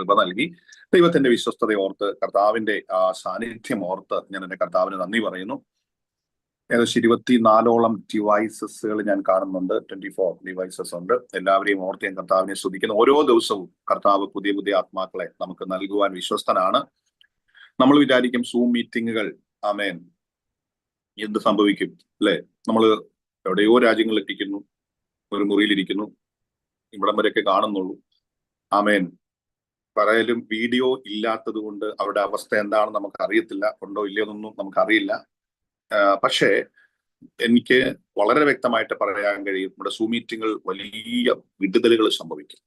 കൃപ നൽകി. ദൈവത്തിന്റെ വിശ്വസ്തത ഓർത്ത് കർത്താവിന്റെ ആ സാന്നിധ്യം ഓർത്ത് ഞാൻ എന്റെ കർത്താവിന് നന്ദി പറയുന്നു. ഏകദേശം ഇരുപത്തിനാലോളം ഡിവൈസസുകൾ ഞാൻ കാണുന്നുണ്ട്. ട്വന്റി ഫോർ ഡിവൈസസ് ഉണ്ട്. എല്ലാവരെയും ഓർത്ത് ഞാൻ കർത്താവിനെ ശ്രദ്ധിക്കുന്നു ഓരോ ദിവസവും കർത്താവ് പുതിയ പുതിയ ആത്മാക്കളെ നമുക്ക് നൽകുവാൻ വിശ്വസ്തനാണ്. നമ്മൾ വിചാരിക്കും സൂം മീറ്റിങ്ങുകൾ ആമേൻ എന്ത് സംഭവിക്കും അല്ലെ? നമ്മൾ എവിടെയോ രാജ്യങ്ങളിൽ എത്തിക്കുന്നു ഒരു മുറിയിലിരിക്കുന്നു ഇവിടം വരെയൊക്കെ കാണുന്നുള്ളൂ. ആമേൻ. പറയലും വീഡിയോ ഇല്ലാത്തത് കൊണ്ട് അവരുടെ അവസ്ഥ എന്താണെന്ന് നമുക്ക് അറിയത്തില്ല. ഉണ്ടോ ഇല്ലയോ എന്നൊന്നും നമുക്ക് അറിയില്ല. പക്ഷേ എനിക്ക് വളരെ വ്യക്തമായിട്ട് പറയാൻ കഴിയും നമ്മുടെ സൂ മീറ്റിങ്ങൾ വലിയ വിടുതലുകൾ സംഭവിക്കും.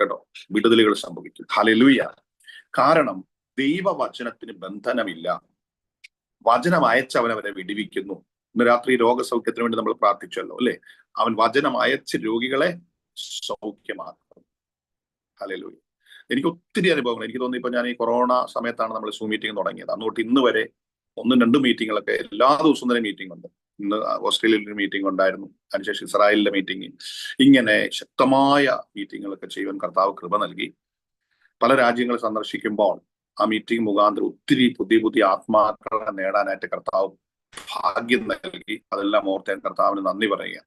കേട്ടോ? വിടുതലുകൾ സംഭവിക്കും. ഹലലുയ കാരണം ദൈവവചനത്തിന് ബന്ധനമില്ല. വചനം അയച്ചവൻ അവരെ വിടിവിക്കുന്നു. ഇന്ന് രാത്രി രോഗസൗഖ്യത്തിന് വേണ്ടി നമ്മൾ പ്രാർത്ഥിച്ചല്ലോ അല്ലെ? അവൻ വചനം അയച്ച് രോഗികളെ സൗഖ്യമാക്കും. ഹലലുയ എനിക്ക് ഒത്തിരി അനുഭവങ്ങൾ. എനിക്ക് തോന്നി ഇപ്പൊ ഞാൻ ഈ കൊറോണ സമയത്താണ് നമ്മൾ സൂ മീറ്റിംഗ് തുടങ്ങിയത്. അന്നോട്ട് ഇന്ന് വരെ ഒന്നും രണ്ടും മീറ്റിങ്ങുകളൊക്കെ എല്ലാ ദിവസവും തന്നെ മീറ്റിംഗ് ഉണ്ട്. ഇന്ന് ഓസ്ട്രേലിയയിൽ ഒരു മീറ്റിംഗ് ഉണ്ടായിരുന്നു. അതിനുശേഷം ഇസ്രായേലിലെ മീറ്റിംഗ് ഇങ്ങനെ ശക്തമായ മീറ്റിങ്ങുകളൊക്കെ ചെയ്യുവാൻ കർത്താവ് കൃപ നൽകി. പല രാജ്യങ്ങൾ സന്ദർശിക്കുമ്പോൾ ആ മീറ്റിംഗ് മുഖാന്തരം ഒത്തിരി പുതിയ പുതിയ ആത്മാക്കളെ നേടാനായിട്ട് കർത്താവ് ഭാഗ്യം നൽകി. അതെല്ലാം ഓർത്ത് കർത്താവിന് നന്ദി പറയുക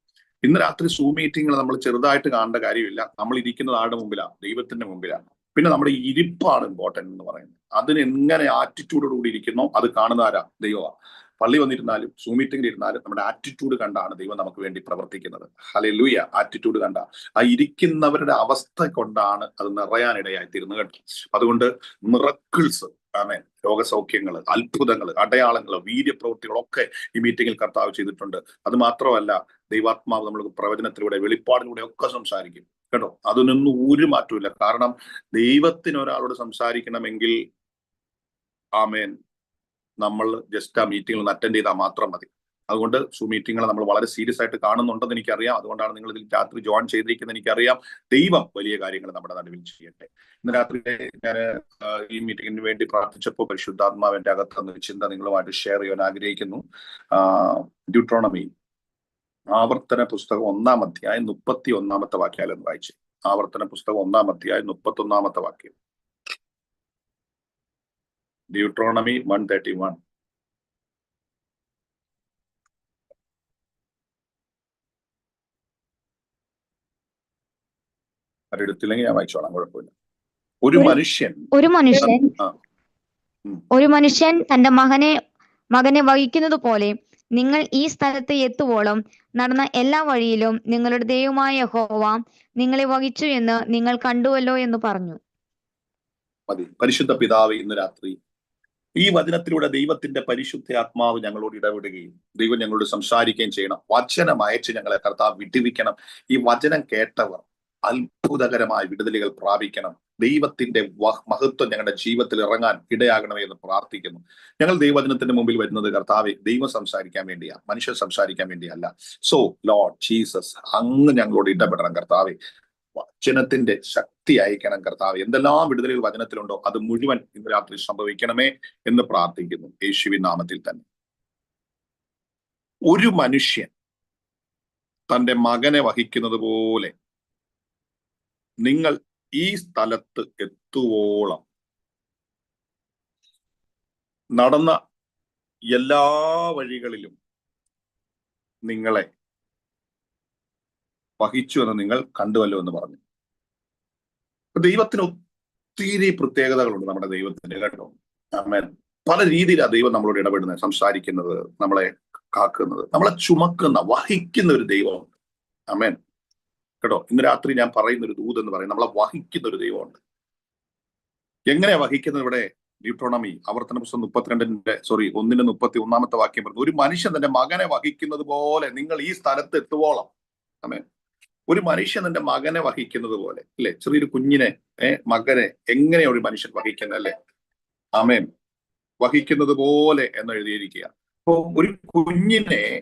ഇന്ന് രാത്രി സൂ മീറ്റിങ്ങുകൾ നമ്മൾ ചെറുതായിട്ട് കാണേണ്ട കാര്യമില്ല. നമ്മൾ ഇരിക്കുന്നത് ആരുടെ മുമ്പിലാണ്? ദൈവത്തിന്റെ മുമ്പിലാണ്. പിന്നെ നമ്മുടെ ഇരിപ്പാണ് ഇമ്പോർട്ടന്റ് എന്ന് പറയുന്നത്. അതിന് എങ്ങനെ ആറ്റിറ്റ്യൂഡോട് കൂടി ഇരിക്കുന്നോ അത് കാണുന്നതാരാ ദൈവമാണ് പള്ളി വന്നിരുന്നാലും സൂം മീറ്റിംഗിൽ ഇരുന്നാലും നമ്മുടെ ആറ്റിറ്റ്യൂഡ് കണ്ടാണ് ദൈവം നമുക്ക് വേണ്ടി പ്രവർത്തിക്കുന്നത്. ഹലെ ലൂയ ആറ്റിറ്റ്യൂഡ് കണ്ട. ആ ഇരിക്കുന്നവരുടെ അവസ്ഥ കൊണ്ടാണ് അത് നിറയാനിടയായി തീരുന്നു കേട്ടോ. അതുകൊണ്ട് മിറക്കിൾസ് ആമേൻ. രോഗസൗഖ്യങ്ങൾ അത്ഭുതങ്ങൾ അടയാളങ്ങൾ വീര്യപ്രവൃത്തികളൊക്കെ ഈ മീറ്റിംഗിൽ കർത്താവ് ചെയ്തിട്ടുണ്ട്. അത് മാത്രമല്ല ദൈവാത്മാവ് നമ്മൾ പ്രവചനത്തിലൂടെ വെളിപ്പാടിലൂടെ ഒക്കെ സംസാരിക്കും. കേട്ടോ അതിനൊന്നും ഒരു മാറ്റമില്ല കാരണം ദൈവത്തിന് ഒരാളോട് സംസാരിക്കണമെങ്കിൽ ആമേൻ. നമ്മൾ ജസ്റ്റ് ആ മീറ്റിംഗിൽ ഒന്ന് അറ്റൻഡ് ചെയ്താൽ മാത്രം മതി. അതുകൊണ്ട് സൂ മീറ്റിങ്ങളെ നമ്മൾ വളരെ സീരിയസ് ആയിട്ട് കാണുന്നുണ്ടെന്ന് എനിക്കറിയാം. അതുകൊണ്ടാണ് നിങ്ങൾ ഇതിൽ രാത്രി ജോയിൻ ചെയ്തിരിക്കുന്നത് എനിക്കറിയാം. ദൈവം വലിയ കാര്യങ്ങൾ നമ്മുടെ നടുവിൽ ചെയ്യട്ടെ. ഇന്ന് രാത്രി ഞാൻ ഈ മീറ്റിങ്ങിന് വേണ്ടി പ്രാർത്ഥിച്ചപ്പോൾ പരിശുദ്ധാത്മാവിന്റെ അകത്ത് ചിന്ത നിങ്ങളുമായിട്ട് ഷെയർ ചെയ്യാൻ ആഗ്രഹിക്കുന്നു. ഡ്യൂട്രോണമി ആവർത്തന പുസ്തകം ഒന്നാം അധ്യായം മുപ്പത്തി ഒന്നാമത്തെ വാക്യാലും വായിച്ചു. ആവർത്തന പുസ്തകം ഒന്നാം അധ്യായം മുപ്പത്തി ഒന്നാമത്തെ വാക്യം. ഡ്യൂട്രോണമി വൺ തേർട്ടി വൺ എടുത്തില്ലെങ്കിൽ ഞാൻ വായിച്ചോളാം കുഴപ്പമില്ല. ഒരു മനുഷ്യൻ ഒരു മനുഷ്യൻ ഒരു മനുഷ്യൻ തന്റെ മകനെ മകനെ വഹിക്കുന്നത് പോലെ നിങ്ങൾ ഈ സ്ഥലത്ത് എത്തുവോളം നടന്ന എല്ലാ വഴിയിലും നിങ്ങളുടെ ദൈവമായ ഹോവ നിങ്ങളെ വഹിച്ചു എന്ന് നിങ്ങൾ കണ്ടുവല്ലോ എന്ന് പറഞ്ഞു. മതി. പരിശുദ്ധ പിതാവ് ഇന്ന് രാത്രി ഈ വചനത്തിലൂടെ ദൈവത്തിന്റെ പരിശുദ്ധ ആത്മാവ് ഞങ്ങളോട് ഇടപെടുകയും ദൈവം ഞങ്ങളോട് സംസാരിക്കുകയും ചെയ്യണം. വചനം അയച്ച് ഞങ്ങളെ കർത്താവ് വിടുവിക്കണം. ഈ വചനം കേട്ടവർ അത്ഭുതകരമായ വിടുതലുകൾ പ്രാപിക്കണം. ദൈവത്തിന്റെ മഹത്വം ഞങ്ങളുടെ ജീവിതത്തിൽ ഇറങ്ങാൻ ഇടയാകണമേ എന്ന് പ്രാർത്ഥിക്കുന്നു. ഞങ്ങൾ ദൈവവചനത്തിന്റെ മുമ്പിൽ വരുന്നത് കർത്താവ് ദൈവം സംസാരിക്കാൻ വേണ്ടിയാ. മനുഷ്യൻ സംസാരിക്കാൻ വേണ്ടിയല്ല. സോ ലോർഡ് ജീസസ് അങ്ങ് ഞങ്ങളോട് ഇടപെടണം കർത്താവെ. വചനത്തിന്റെ ശക്തി അയക്കണം കർത്താവ്. എന്തെല്ലാം വിടുതലുകൾ വചനത്തിലുണ്ടോ അത് മുഴുവൻ ഇന്ന് രാത്രി സംഭവിക്കണമേ എന്ന് പ്രാർത്ഥിക്കുന്നു. യേശുവിൻ നാമത്തിൽ തന്നെ. ഒരു മനുഷ്യൻ തന്റെ മകനെ വഹിക്കുന്നത് പോലെ നിങ്ങൾ ഈ സ്ഥലത്ത് എത്തുവോളം നടന്ന എല്ലാ വഴികളിലും നിങ്ങളെ വഹിച്ചു എന്ന് നിങ്ങൾ കണ്ടുവല്ലോ എന്ന് പറഞ്ഞു. ദൈവത്തിന് ഒത്തിരി പ്രത്യേകതകളുണ്ട് നമ്മുടെ ദൈവത്തിന് കേട്ടോ പല രീതിയിലാണ് ദൈവം നമ്മളോട് ഇടപെടുന്നത് സംസാരിക്കുന്നത് നമ്മളെ കാക്കുന്നത് നമ്മളെ ചുമക്കുന്ന വഹിക്കുന്ന ഒരു ദൈവമുണ്ട്. ആമേൻ. കേട്ടോ. ഇന്ന് രാത്രി ഞാൻ പറയുന്ന ഒരു ദൂത് എന്ന് പറയും. നമ്മളെ വഹിക്കുന്ന ഒരു ദൈവമുണ്ട്. എങ്ങനെയാ വഹിക്കുന്നത് ഇവിടെ? ഡ്യൂട്രോണമി ആവർത്തന പുസ്തകം മുപ്പത്തിരണ്ടിന്റെ സോറി ഒന്നിന്റെ മുപ്പത്തി ഒന്നാമത്തെ വാക്യം പറഞ്ഞു. ഒരു മനുഷ്യൻ തന്റെ മകനെ വഹിക്കുന്നത് പോലെ നിങ്ങൾ ഈ സ്ഥലത്ത് എത്തുവോളം. അമേ ഒരു മനുഷ്യൻ തന്റെ മകനെ വഹിക്കുന്നത് പോലെ അല്ലെ? ചെറിയൊരു കുഞ്ഞിനെ ഏഹ് മകനെ എങ്ങനെയാ ഒരു മനുഷ്യൻ വഹിക്കുന്നത് അല്ലെ? അമേൻ വഹിക്കുന്നത് പോലെ എന്ന് എഴുതിയിരിക്കുക അപ്പോ ഒരു കുഞ്ഞിനെ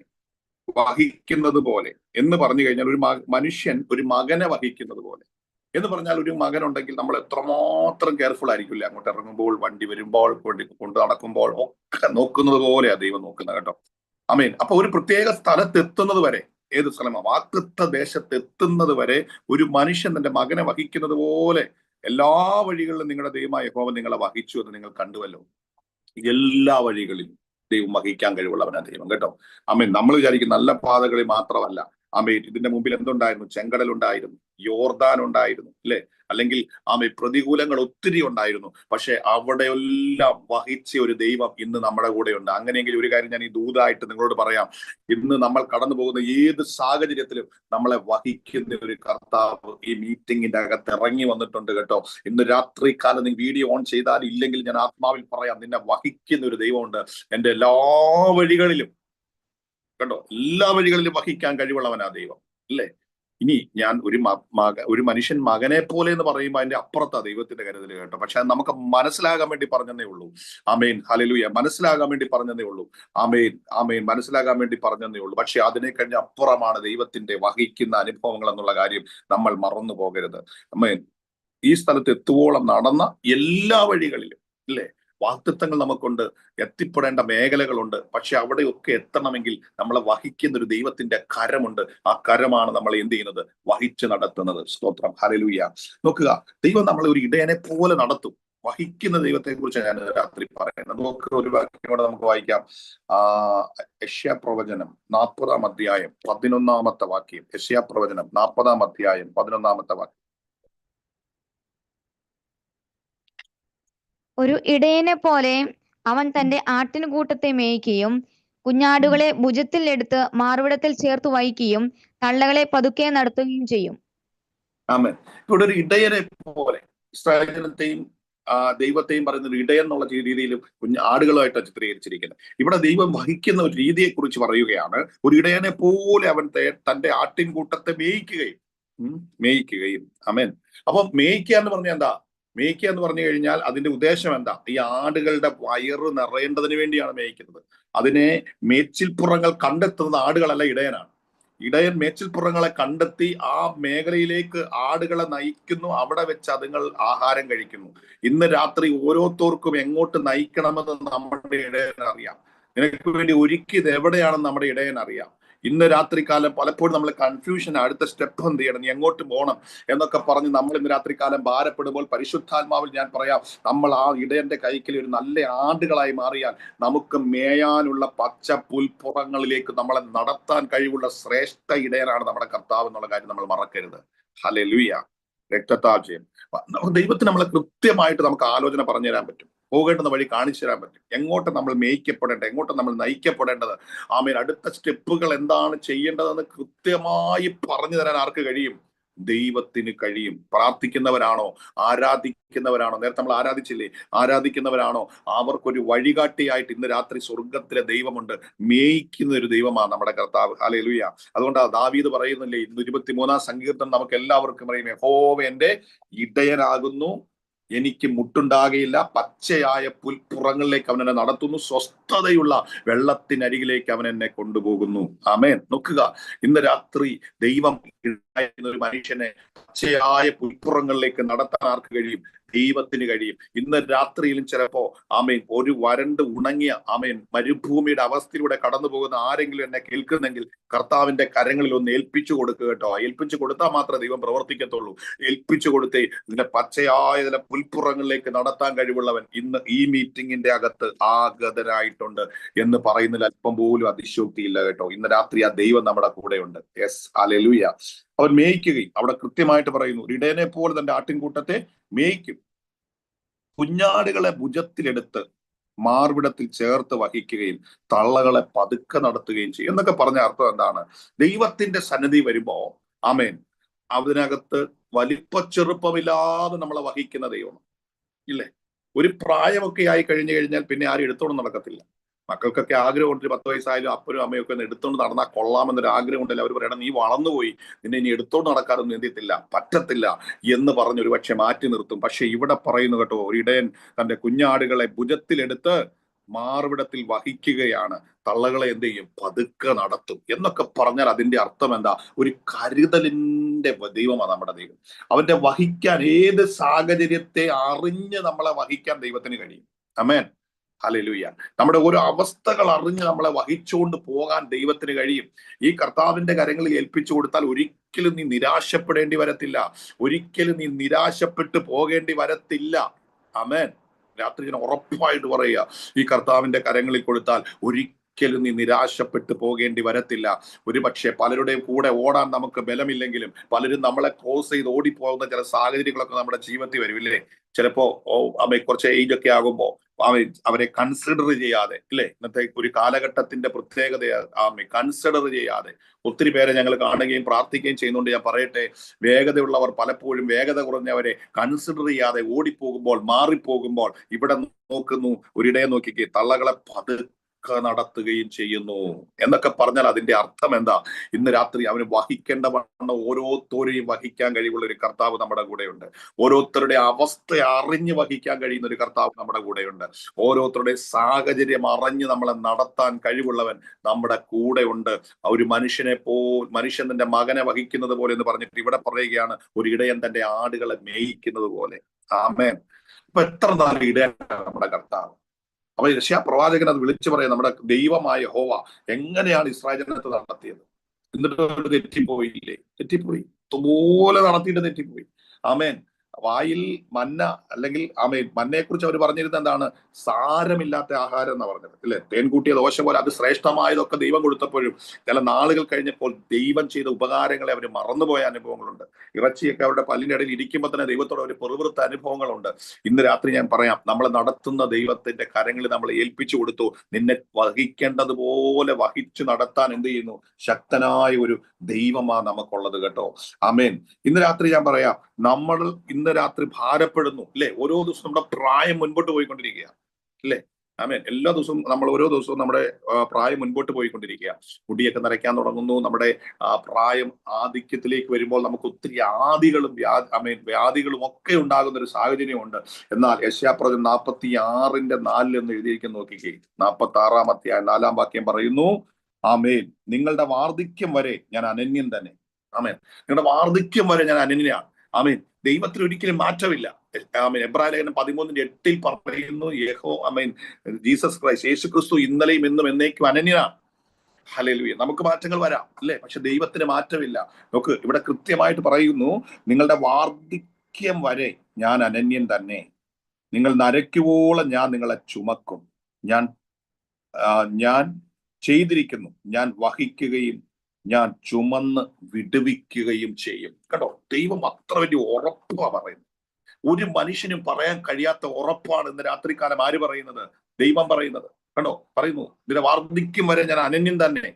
വഹിക്കുന്നത് പോലെ. എന്ന് പറഞ്ഞു കഴിഞ്ഞാൽ ഒരു മനുഷ്യൻ ഒരു മകനെ വഹിക്കുന്നത് പോലെ. എന്ന് പറഞ്ഞാൽ ഒരു മകൻ ഉണ്ടെങ്കിൽ നമ്മൾ എത്രമാത്രം കെയർഫുൾ ആയിരിക്കില്ല? അങ്ങോട്ട് ഇറങ്ങുമ്പോൾ വണ്ടി വരുമ്പോൾ കൊണ്ട് കൊണ്ട് നടക്കുമ്പോൾ ഒക്കെ നോക്കുന്നത് പോലെയാ ദൈവം നോക്കുന്നത് കേട്ടോ. അമീൻ അപ്പൊ ഒരു പ്രത്യേക സ്ഥലത്ത് എത്തുന്നത് വരെ ഏത് സ്ഥലമാണ് വാക്തത്വ ദേശത്ത് എത്തുന്നത് വരെ ഒരു മനുഷ്യൻ തന്റെ മകനെ വഹിക്കുന്നത് പോലെ എല്ലാ വഴികളിലും നിങ്ങളുടെ ദൈവമായ യഹോവ നിങ്ങളെ വഹിച്ചു എന്ന് നിങ്ങൾ കണ്ടുവല്ലോ. എല്ലാ വഴികളിലും. ദൈവം വഹിക്കാൻ കഴിവുള്ളവനാണ് ദൈവം. കേട്ടോ? അമ്മ നമ്മൾ വിചാരിക്കും നല്ല പാതകളിൽ മാത്രമല്ല അമ്മേ ഇതിന്റെ മുമ്പിൽ എന്തുണ്ടായിരുന്നു? ചെങ്കടൽ ഉണ്ടായിരുന്നു യോർദാൻ ഉണ്ടായിരുന്നു അല്ലെ? അല്ലെങ്കിൽ ആമേ പ്രതികൂലങ്ങൾ ഒത്തിരി ഉണ്ടായിരുന്നു. പക്ഷെ അവിടെയെല്ലാം വഹിച്ച ഒരു ദൈവം ഇന്ന് നമ്മുടെ ഉണ്ട് അങ്ങനെയെങ്കിൽ ഒരു കാര്യം ഞാൻ ഈ ദൂതായിട്ട് നിങ്ങളോട് പറയാം. ഇന്ന് നമ്മൾ കടന്നു പോകുന്ന ഏത് സാഹചര്യത്തിലും നമ്മളെ വഹിക്കുന്ന ഒരു കർത്താവ് ഈ മീറ്റിംഗിന്റെ അകത്ത് ഇറങ്ങി വന്നിട്ടുണ്ട് കേട്ടോ. ഇന്ന് രാത്രി കാലം നീ വീഡിയോ ഓൺ ചെയ്താൽ ഇല്ലെങ്കിൽ ഞാൻ ആത്മാവിൽ പറയാം നിന്നെ വഹിക്കുന്ന ഒരു ദൈവമുണ്ട്. എന്റെ എല്ലാ വഴികളിലും കണ്ടോ? എല്ലാ വഴികളിലും വഹിക്കാൻ കഴിവുള്ളവനാ ദൈവം അല്ലേ? ഇനി ഞാൻ ഒരു മക ഒരു മനുഷ്യൻ മകനെ പോലെ എന്ന് പറയുമ്പോൾ അതിന്റെ അപ്പുറത്താ ദൈവത്തിന്റെ കരുതൽ കേട്ടോ. പക്ഷെ അത് നമുക്ക് മനസ്സിലാകാൻ വേണ്ടി പറഞ്ഞതേ ഉള്ളൂ. ആമേൻ ഹലലുയ മനസ്സിലാകാൻ വേണ്ടി പറഞ്ഞതേ ഉള്ളൂ. ആമേൻ ആമേൻ. മനസ്സിലാകാൻ വേണ്ടി പറഞ്ഞതേ ഉള്ളൂ. പക്ഷെ അതിനെ കഴിഞ്ഞ അപ്പുറമാണ് ദൈവത്തിന്റെ വഹിക്കുന്ന അനുഭവങ്ങൾ എന്നുള്ള കാര്യം നമ്മൾ മറന്നു പോകരുത്. ആമേൻ. ഈ സ്ഥലത്ത് എത്തുവോളം നടന്ന എല്ലാ വഴികളിലും ഇല്ലേ വാക്തത്വങ്ങൾ നമുക്കുണ്ട് എത്തിപ്പെടേണ്ട മേഖലകളുണ്ട്. പക്ഷെ അവിടെയൊക്കെ എത്തണമെങ്കിൽ നമ്മളെ വഹിക്കുന്ന ഒരു ദൈവത്തിന്റെ കരമുണ്ട്. ആ കരമാണ് നമ്മൾ എന്ത് ചെയ്യുന്നത്? വഹിച്ച് നടത്തുന്നത്. സ്തോത്രം. ഹലലൂയ നോക്കുക ദൈവം നമ്മളെ ഒരു ഇടയനെ പോലെ നടത്തും. വഹിക്കുന്ന ദൈവത്തെ കുറിച്ച് ഞാൻ രാത്രി പറയുന്നത് നമുക്ക് ഒരു വാക്യം കൂടെ നമുക്ക് വായിക്കാം. ആ യഷ്യാ പ്രവചനം നാൽപ്പതാം അധ്യായം പതിനൊന്നാമത്തെ വാക്യം. യഷ്യാ പ്രവചനം നാൽപ്പതാം അധ്യായം പതിനൊന്നാമത്തെ വാക്യം. ഒരു ഇടയനെ പോലെ അവൻ തന്റെ ആട്ടിൻകൂട്ടത്തെ മേയ്ക്കുകയും കുഞ്ഞാടുകളെ ഭുജത്തിൽ എടുത്ത് മാർവിടത്തിൽ ചേർത്ത് വഹിക്കുകയും തള്ളകളെ പതുക്കെ നടത്തുകയും ചെയ്യും. ആമേൻ. ഇവിടെ ഒരു ഇടയനെ പോലെ ആ ദൈവത്തെയും പറയുന്ന ഒരു ഇടയൻ എന്നുള്ള രീതിയിലും കുഞ്ഞ് ആടുകളുമായിട്ടാണ് ചിത്രീകരിച്ചിരിക്കുന്നത്. ഇവിടെ ദൈവം വഹിക്കുന്ന ഒരു രീതിയെ കുറിച്ച് പറയുകയാണ്. ഒരു ഇടയനെ പോലെ അവൻ തന്റെ ആട്ടിൻകൂട്ടത്തെ മേയിക്കുകയും മേയിക്കുകയും. അമേൻ അപ്പൊ മേയിക്കുക എന്ന് പറഞ്ഞാൽ എന്താ? മേയ്ക്കുക എന്ന് പറഞ്ഞു കഴിഞ്ഞാൽ അതിന്റെ ഉദ്ദേശം എന്താ? ഈ ആടുകളുടെ വയറ് നിറയേണ്ടതിന് വേണ്ടിയാണ് മേയ്ക്കുന്നത്. അതിനെ മേച്ചിൽപ്പുറങ്ങൾ കണ്ടെത്തുന്നത് ആടുകളല്ല ഇടയനാണ്. ഇടയൻ മേച്ചിൽപ്പുറങ്ങളെ കണ്ടെത്തി ആ മേഖലയിലേക്ക് ആടുകളെ നയിക്കുന്നു. അവിടെ വെച്ച് അതുങ്ങൾ ആഹാരം കഴിക്കുന്നു. ഇന്ന് രാത്രി ഓരോരുത്തർക്കും എങ്ങോട്ട് നയിക്കണമെന്ന് നമ്മുടെ ഇടയൻ അറിയാം നിനക്ക് വേണ്ടി ഒരുക്കിയത് എവിടെയാണെന്ന് നമ്മുടെ ഇടയൻ അറിയാം ഇന്ന് രാത്രി കാലം പലപ്പോഴും നമ്മൾ കൺഫ്യൂഷൻ അടുത്ത സ്റ്റെപ്പ് എന്ത് ചെയ്യണം? നീ എങ്ങോട്ട് പോകണം എന്നൊക്കെ പറഞ്ഞ് നമ്മൾ ഇന്ന് രാത്രി കാലം ഭാരപ്പെടുമ്പോൾ പരിശുദ്ധാത്മാവിൽ ഞാൻ പറയാം നമ്മൾ ആ ഇടയന്റെ കൈക്കിൽ ഒരു നല്ല ആടുകളായി മാറിയാൽ നമുക്ക് മേയാനുള്ള പച്ച പുൽപ്പുറങ്ങളിലേക്ക് നമ്മളെ നടത്താൻ കഴിവുള്ള ശ്രേഷ്ഠ ഇടയനാണ് നമ്മുടെ കർത്താവ് എന്നുള്ള കാര്യം നമ്മൾ മറക്കരുത്. ഹലെ ലുയ രക്തത്താജയം ദൈവത്തിന് നമ്മളെ കൃത്യമായിട്ട് നമുക്ക് ആലോചന പറഞ്ഞു തരാൻ പറ്റും. പോകേണ്ടുന്ന വഴി കാണിച്ചു തരാൻ പറ്റും. എങ്ങോട്ട് നമ്മൾ മേയ്ക്കപ്പെടേണ്ടത് എങ്ങോട്ട് നമ്മൾ നയിക്കപ്പെടേണ്ടത് ആമേൻ. അടുത്ത സ്റ്റെപ്പുകൾ എന്താണ് ചെയ്യേണ്ടതെന്ന് കൃത്യമായി പറഞ്ഞു തരാൻ ആർക്ക് കഴിയും? ദൈവത്തിന് കഴിയും. പ്രാർത്ഥിക്കുന്നവരാണോ? ആരാധിക്കുന്നവരാണോ? നേരത്തെ നമ്മൾ ആരാധിച്ചില്ലേ? ആരാധിക്കുന്നവരാണോ? അവർക്കൊരു വഴികാട്ടിയായിട്ട് ഇന്ന് രാത്രി സ്വർഗത്തിലെ ദൈവമുണ്ട്. മേയിക്കുന്ന ഒരു ദൈവമാണ് നമ്മുടെ കർത്താവ്. ഹാലേലുയ അതുകൊണ്ട് ദാവീദ് പറയുന്നില്ലേ? ഇന്ന് ഇരുപത്തിമൂന്നാം സങ്കീർത്തനം നമുക്ക് എല്ലാവർക്കും അറിയാം. യഹോവ എന്റെ ഇടയനാകുന്നു. എനിക്ക് മുട്ടുണ്ടാകയില്ല. പച്ചയായ പുൽപ്പുറങ്ങളിലേക്ക് അവൻ എന്നെ നടത്തുന്നു. സ്വസ്ഥതയുള്ള വെള്ളത്തിനരികിലേക്ക് അവൻ എന്നെ കൊണ്ടുപോകുന്നു. ആമേൻ. നോക്കുക. ഇന്ന് രാത്രി ദൈവം ഒരു മനുഷ്യനെ പച്ചയായ പുൽപ്പുറങ്ങളിലേക്ക് നടത്താൻ ആർക്ക് കഴിയും? ദൈവത്തിന് കഴിയും. ഇന്ന് രാത്രിയിലും ചിലപ്പോ ആമേൻ ഒരു വരണ്ട് ഉണങ്ങിയ ആമേൻ മരുഭൂമിയുടെ അവസ്ഥയിലൂടെ കടന്നു പോകുന്ന ആരെങ്കിലും എന്നെ കേൾക്കുന്നെങ്കിൽ കർത്താവിന്റെ കരങ്ങളിൽ ഒന്ന് ഏൽപ്പിച്ചു കൊടുക്കുക കേട്ടോ. ഏൽപ്പിച്ചു കൊടുത്താൽ മാത്രമേ ദൈവം പ്രവർത്തിക്കത്തുള്ളൂ. ഏൽപ്പിച്ചു കൊടുത്തേ ഇതിന്റെ പച്ചയായ ചില പുൽപ്പുറങ്ങളിലേക്ക് നടത്താൻ കഴിവുള്ളവൻ ഇന്ന് ഈ മീറ്റിംഗിന്റെ അകത്ത് ആഗതനായിട്ടുണ്ട് എന്ന് പറയുന്നതിൽ അല്പം പോലും അതിശോക്തിയില്ല കേട്ടോ. ഇന്ന് രാത്രി ആ ദൈവം നമ്മുടെ കൂടെയുണ്ട്. യെസ് അലെലുയ അവൻ മേയിക്കുകയും അവിടെ കൃത്യമായിട്ട് പറയുന്നു ഇടയനെ പോലെ തന്റെ ആട്ടിൻകൂട്ടത്തെ മേയിക്കും. കുഞ്ഞാടുകളെ ഭുജത്തിലെടുത്ത് മാർവിടത്തിൽ ചേർത്ത് വഹിക്കുകയും തള്ളകളെ പതുക്കെ നടത്തുകയും ചെയ്യും. എന്നൊക്കെ പറഞ്ഞ അർത്ഥം എന്താണ്? ദൈവത്തിന്റെ സന്നിധി വരുമ്പോ ആമേൻ അതിനകത്ത് വലിപ്പ ചെറുപ്പമില്ലാതെ നമ്മളെ വഹിക്കുന്ന ദൈവം ഇല്ലേ? ഒരു പ്രായമൊക്കെ ആയി കഴിഞ്ഞു കഴിഞ്ഞാൽ പിന്നെ ആരും എടുത്തോണ്ട് നടക്കത്തില്ല. മക്കൾക്കൊക്കെ ആഗ്രഹമുണ്ട് പത്ത് വയസ്സായാലും അപ്പനും അമ്മയൊക്കെ ഒന്ന് എടുത്തോണ്ട് നടന്നാൽ കൊള്ളാമെന്നൊരു ആഗ്രഹം ഉണ്ടല്ലോ അവർ പറയണം നീ വളർന്നുപോയി നിന്നെ ഇനി എടുത്തോണ്ട് നടക്കാനൊന്നും എന്തിയത്തില്ല പറ്റത്തില്ല എന്ന് പറഞ്ഞ് ഒരു പക്ഷെ മാറ്റി നിർത്തും. പക്ഷെ ഇവിടെ പറയുന്നു കേട്ടോ ഒരിടയൻ തന്റെ കുഞ്ഞാടുകളെ ഭുജത്തിലെടുത്ത് മാർവിടത്തിൽ വഹിക്കുകയാണ്. തള്ളകളെ എന്ത് ചെയ്യും? പതുക്കെ നടത്തും. എന്നൊക്കെ പറഞ്ഞാൽ അതിന്റെ അർത്ഥം എന്താ? ഒരു കരുതലിന്റെ ദൈവമാണ് നമ്മുടെ ദൈവം. അവന്റെ വഹിക്കാൻ ഏത് സാഹചര്യത്തെ അറിഞ്ഞ് നമ്മളെ വഹിക്കാൻ ദൈവത്തിന് കഴിയും. Amen hallelujah. നമ്മുടെ ഓരോ അവസ്ഥകൾ അറിഞ്ഞ് നമ്മളെ വഹിച്ചുകൊണ്ട് പോകാൻ ദൈവത്തിന് കഴിയും. ഈ കർത്താവിന്റെ കരങ്ങളിൽ ഏൽപ്പിച്ചു കൊടുത്താൽ ഒരിക്കലും നീ നിരാശപ്പെടേണ്ടി വരത്തില്ല. ഒരിക്കലും നീ നിരാശപ്പെട്ട് പോകേണ്ടി വരത്തില്ല. അമേൻ രാത്രി ഞാൻ ഉറപ്പായിട്ട് പറയുക. ഈ കർത്താവിന്റെ കരങ്ങളിൽ കൊടുത്താൽ ഒരിക്കലും നീ നിരാശപ്പെട്ടു പോകേണ്ടി വരത്തില്ല. ഒരു പക്ഷേ പലരുടെയും കൂടെ ഓടാൻ നമുക്ക് ബലമില്ലെങ്കിലും പലരും നമ്മളെ ക്രോസ് ചെയ്ത് ഓടിപ്പോകുന്ന ചില സാഹചര്യങ്ങളൊക്കെ നമ്മുടെ ജീവിതത്തിൽ വരും ഇല്ലേ? ചിലപ്പോ അമ്മ കുറച്ച് ഏജ് ഒക്കെ ആകുമ്പോ അവ അവരെ കൺസിഡർ ചെയ്യാതെ അല്ലെ ഇന്നത്തെ ഒരു കാലഘട്ടത്തിന്റെ പ്രത്യേകത ആമേ കൺസിഡർ ചെയ്യാതെ. ഒത്തിരി പേരെ ഞങ്ങൾ കാണുകയും പ്രാർത്ഥിക്കുകയും ചെയ്യുന്നുണ്ട്. ഞാൻ പറയട്ടെ വേഗതയുള്ളവർ പലപ്പോഴും വേഗത കുറഞ്ഞവരെ കൺസിഡർ ചെയ്യാതെ ഓടിപ്പോകുമ്പോൾ മാറിപ്പോകുമ്പോൾ ഇവിടെ നോക്കുന്നു ഒരിടയെ നോക്കിക്കേ തള്ളകളെ പതുക്കെ നടത്തുകയും ചെയ്യുന്നു. എന്നൊക്കെ പറഞ്ഞാൽ അതിന്റെ അർത്ഥം എന്താ? ഇന്ന് രാത്രി അവന് വഹിക്കേണ്ട വണ്ണം ഓരോരുത്തരെയും വഹിക്കാൻ കഴിവുള്ള ഒരു കർത്താവ് നമ്മുടെ കൂടെയുണ്ട്. ഓരോരുത്തരുടെ അവസ്ഥ അറിഞ്ഞ് വഹിക്കാൻ കഴിയുന്ന ഒരു കർത്താവ് നമ്മുടെ കൂടെയുണ്ട്. ഓരോരുത്തരുടെ സാഹചര്യം അറിഞ്ഞ് നമ്മളെ നടത്താൻ കഴിവുള്ളവൻ നമ്മുടെ കൂടെ ഉണ്ട് ഒരു മനുഷ്യനെ പോ മനുഷ്യൻ തന്റെ മകനെ വഹിക്കുന്നത് പോലെ എന്ന് പറഞ്ഞിട്ട് ഇവിടെ പറയുകയാണ് ഒരു ഇടയൻ തന്റെ ആടുകളെ മേയിക്കുന്നത് പോലെ. ആമേൻ. അപ്പൊ എത്ര നല്ല ഇടയാണ് നമ്മുടെ കർത്താവ്? അപ്പൊ യശാ പ്രവാചകൻ അത് വിളിച്ചു പറയാം നമ്മുടെ ദൈവമായ ഹോവ എങ്ങനെയാണ് ഇസ്രായേൽ ജനത്തെ നടത്തിയത്? എന്നിട്ട് തെറ്റിപ്പോയില്ലേ? തെറ്റിപ്പോയി. തുപോലെ നടത്തിയിട്ട് തെറ്റിപ്പോയി. ആമേൻ. വായിൽ മന്ന അല്ലെങ്കിൽ ആമേൻ മന്നയെ കുറിച്ച് അവർ പറഞ്ഞിരുന്നത് എന്താണ്? സാരമില്ലാത്ത ആഹാരം എന്നാ പറഞ്ഞത്. അല്ലെ? തേൻകൂട്ടിയ ദോശം പോലെ അത് ശ്രേഷ്ഠമായതൊക്കെ ദൈവം കൊടുത്തപ്പോഴും ചില നാളുകൾ കഴിഞ്ഞപ്പോൾ ദൈവം ചെയ്ത ഉപകാരങ്ങളെ അവർ മറന്നുപോയ അനുഭവങ്ങളുണ്ട്. ഇറച്ചിയൊക്കെ അവരുടെ പല്ലിന്റെ ഇടയിൽ ഇരിക്കുമ്പോൾ തന്നെ ദൈവത്തോട് ഒരു പെറുപെറുത്ത അനുഭവങ്ങളുണ്ട്. ഇന്ന് രാത്രി ഞാൻ പറയാം നമ്മൾ നടത്തുന്ന ദൈവത്തിന്റെ കരങ്ങളിൽ നമ്മൾ ഏൽപ്പിച്ചു കൊടുത്തു. നിന്നെ വഹിക്കേണ്ടതുപോലെ വഹിച്ചു നടത്താൻ എന്ത് ചെയ്യുന്നു? ശക്തനായ ഒരു ദൈവമാ നമുക്കുള്ളത് കേട്ടോ. അമേൻ ഇന്ന് രാത്രി ഞാൻ പറയാം നമ്മൾ ഇന്ന് രാത്രി ഭാരപ്പെടുന്നു അല്ലെ? ഓരോ ദിവസവും നമ്മുടെ പ്രായം മുൻപോട്ട് പോയിക്കൊണ്ടിരിക്കുകയാണ് അല്ലെ? ആമേൻ. എല്ലാ ദിവസവും നമ്മൾ ഓരോ ദിവസവും നമ്മുടെ പ്രായം മുൻപോട്ട് പോയിക്കൊണ്ടിരിക്കുക മുടിയൊക്കെ നിറയ്ക്കാൻ തുടങ്ങുന്നു. നമ്മുടെ പ്രായം ആധിക്യത്തിലേക്ക് വരുമ്പോൾ നമുക്ക് ഒത്തിരി ആദികളും അമേൻ വ്യാധികളും ഒക്കെ ഉണ്ടാകുന്ന ഒരു സാഹചര്യമുണ്ട്. എന്നാൽ യശാപ്രജൻ നാൽപ്പത്തി ആറിന്റെ നാലിൽ എന്ന് എഴുതിയിരിക്കുന്ന നോക്കിക്കേ. നാൽപ്പത്തി ആറാം അധ്യായം നാലാം വാക്യം പറയുന്നു ആമേൻ. നിങ്ങളുടെ വാർദ്ധക്യം വരെ ഞാൻ അനന്യൻ തന്നെ. ആമേൻ. നിങ്ങളുടെ വാർദ്ധക്യം വരെ ഞാൻ അനന്യനാണ്. ആമേൻ. ദൈവത്തിൽ ഒരിക്കലും മാറ്റമില്ല. ആമേൻ. എബ്രായ ലേഖനം പതിമൂന്നിന്റെ എട്ടിൽ പറയുന്നു യേഹോ മീൻ ജീസസ് ക്രൈസ്റ്റ് യേശു ക്രിസ്തു ഇന്നലെയും ഇന്നും എന്നേക്കും അനന്യനാണ്. ഹലേലുയ നമുക്ക് മാറ്റങ്ങൾ വരാം അല്ലേ? പക്ഷെ ദൈവത്തിന് മാറ്റമില്ല. നോക്ക് ഇവിടെ കൃത്യമായിട്ട് പറയുന്നു നിങ്ങളുടെ വാർദ്ധക്യം വരെ ഞാൻ അനന്യൻ തന്നെ. നിങ്ങൾ നരയ്ക്കുവോളം ഞാൻ നിങ്ങളെ ചുമക്കും. ഞാൻ ഞാൻ ചെയ്തിരിക്കുന്നു. ഞാൻ വഹിക്കുകയും ഞാൻ ചുമന്ന് വിടുവിക്കുകയും ചെയ്യും. കേട്ടോ ദൈവം അത്ര വലിയ ഉറപ്പാ പറയുന്നത്. ഒരു മനുഷ്യനും പറയാൻ കഴിയാത്ത ഉറപ്പാണ് ഇന്ന് രാത്രികാലം ആര് പറയുന്നത്? ദൈവം പറയുന്നത്. കണ്ടോ? പറയുന്നു ഇതിനെ വാർദ്ധിക്കും വരെ ഞാൻ അനന്യം തന്നെ.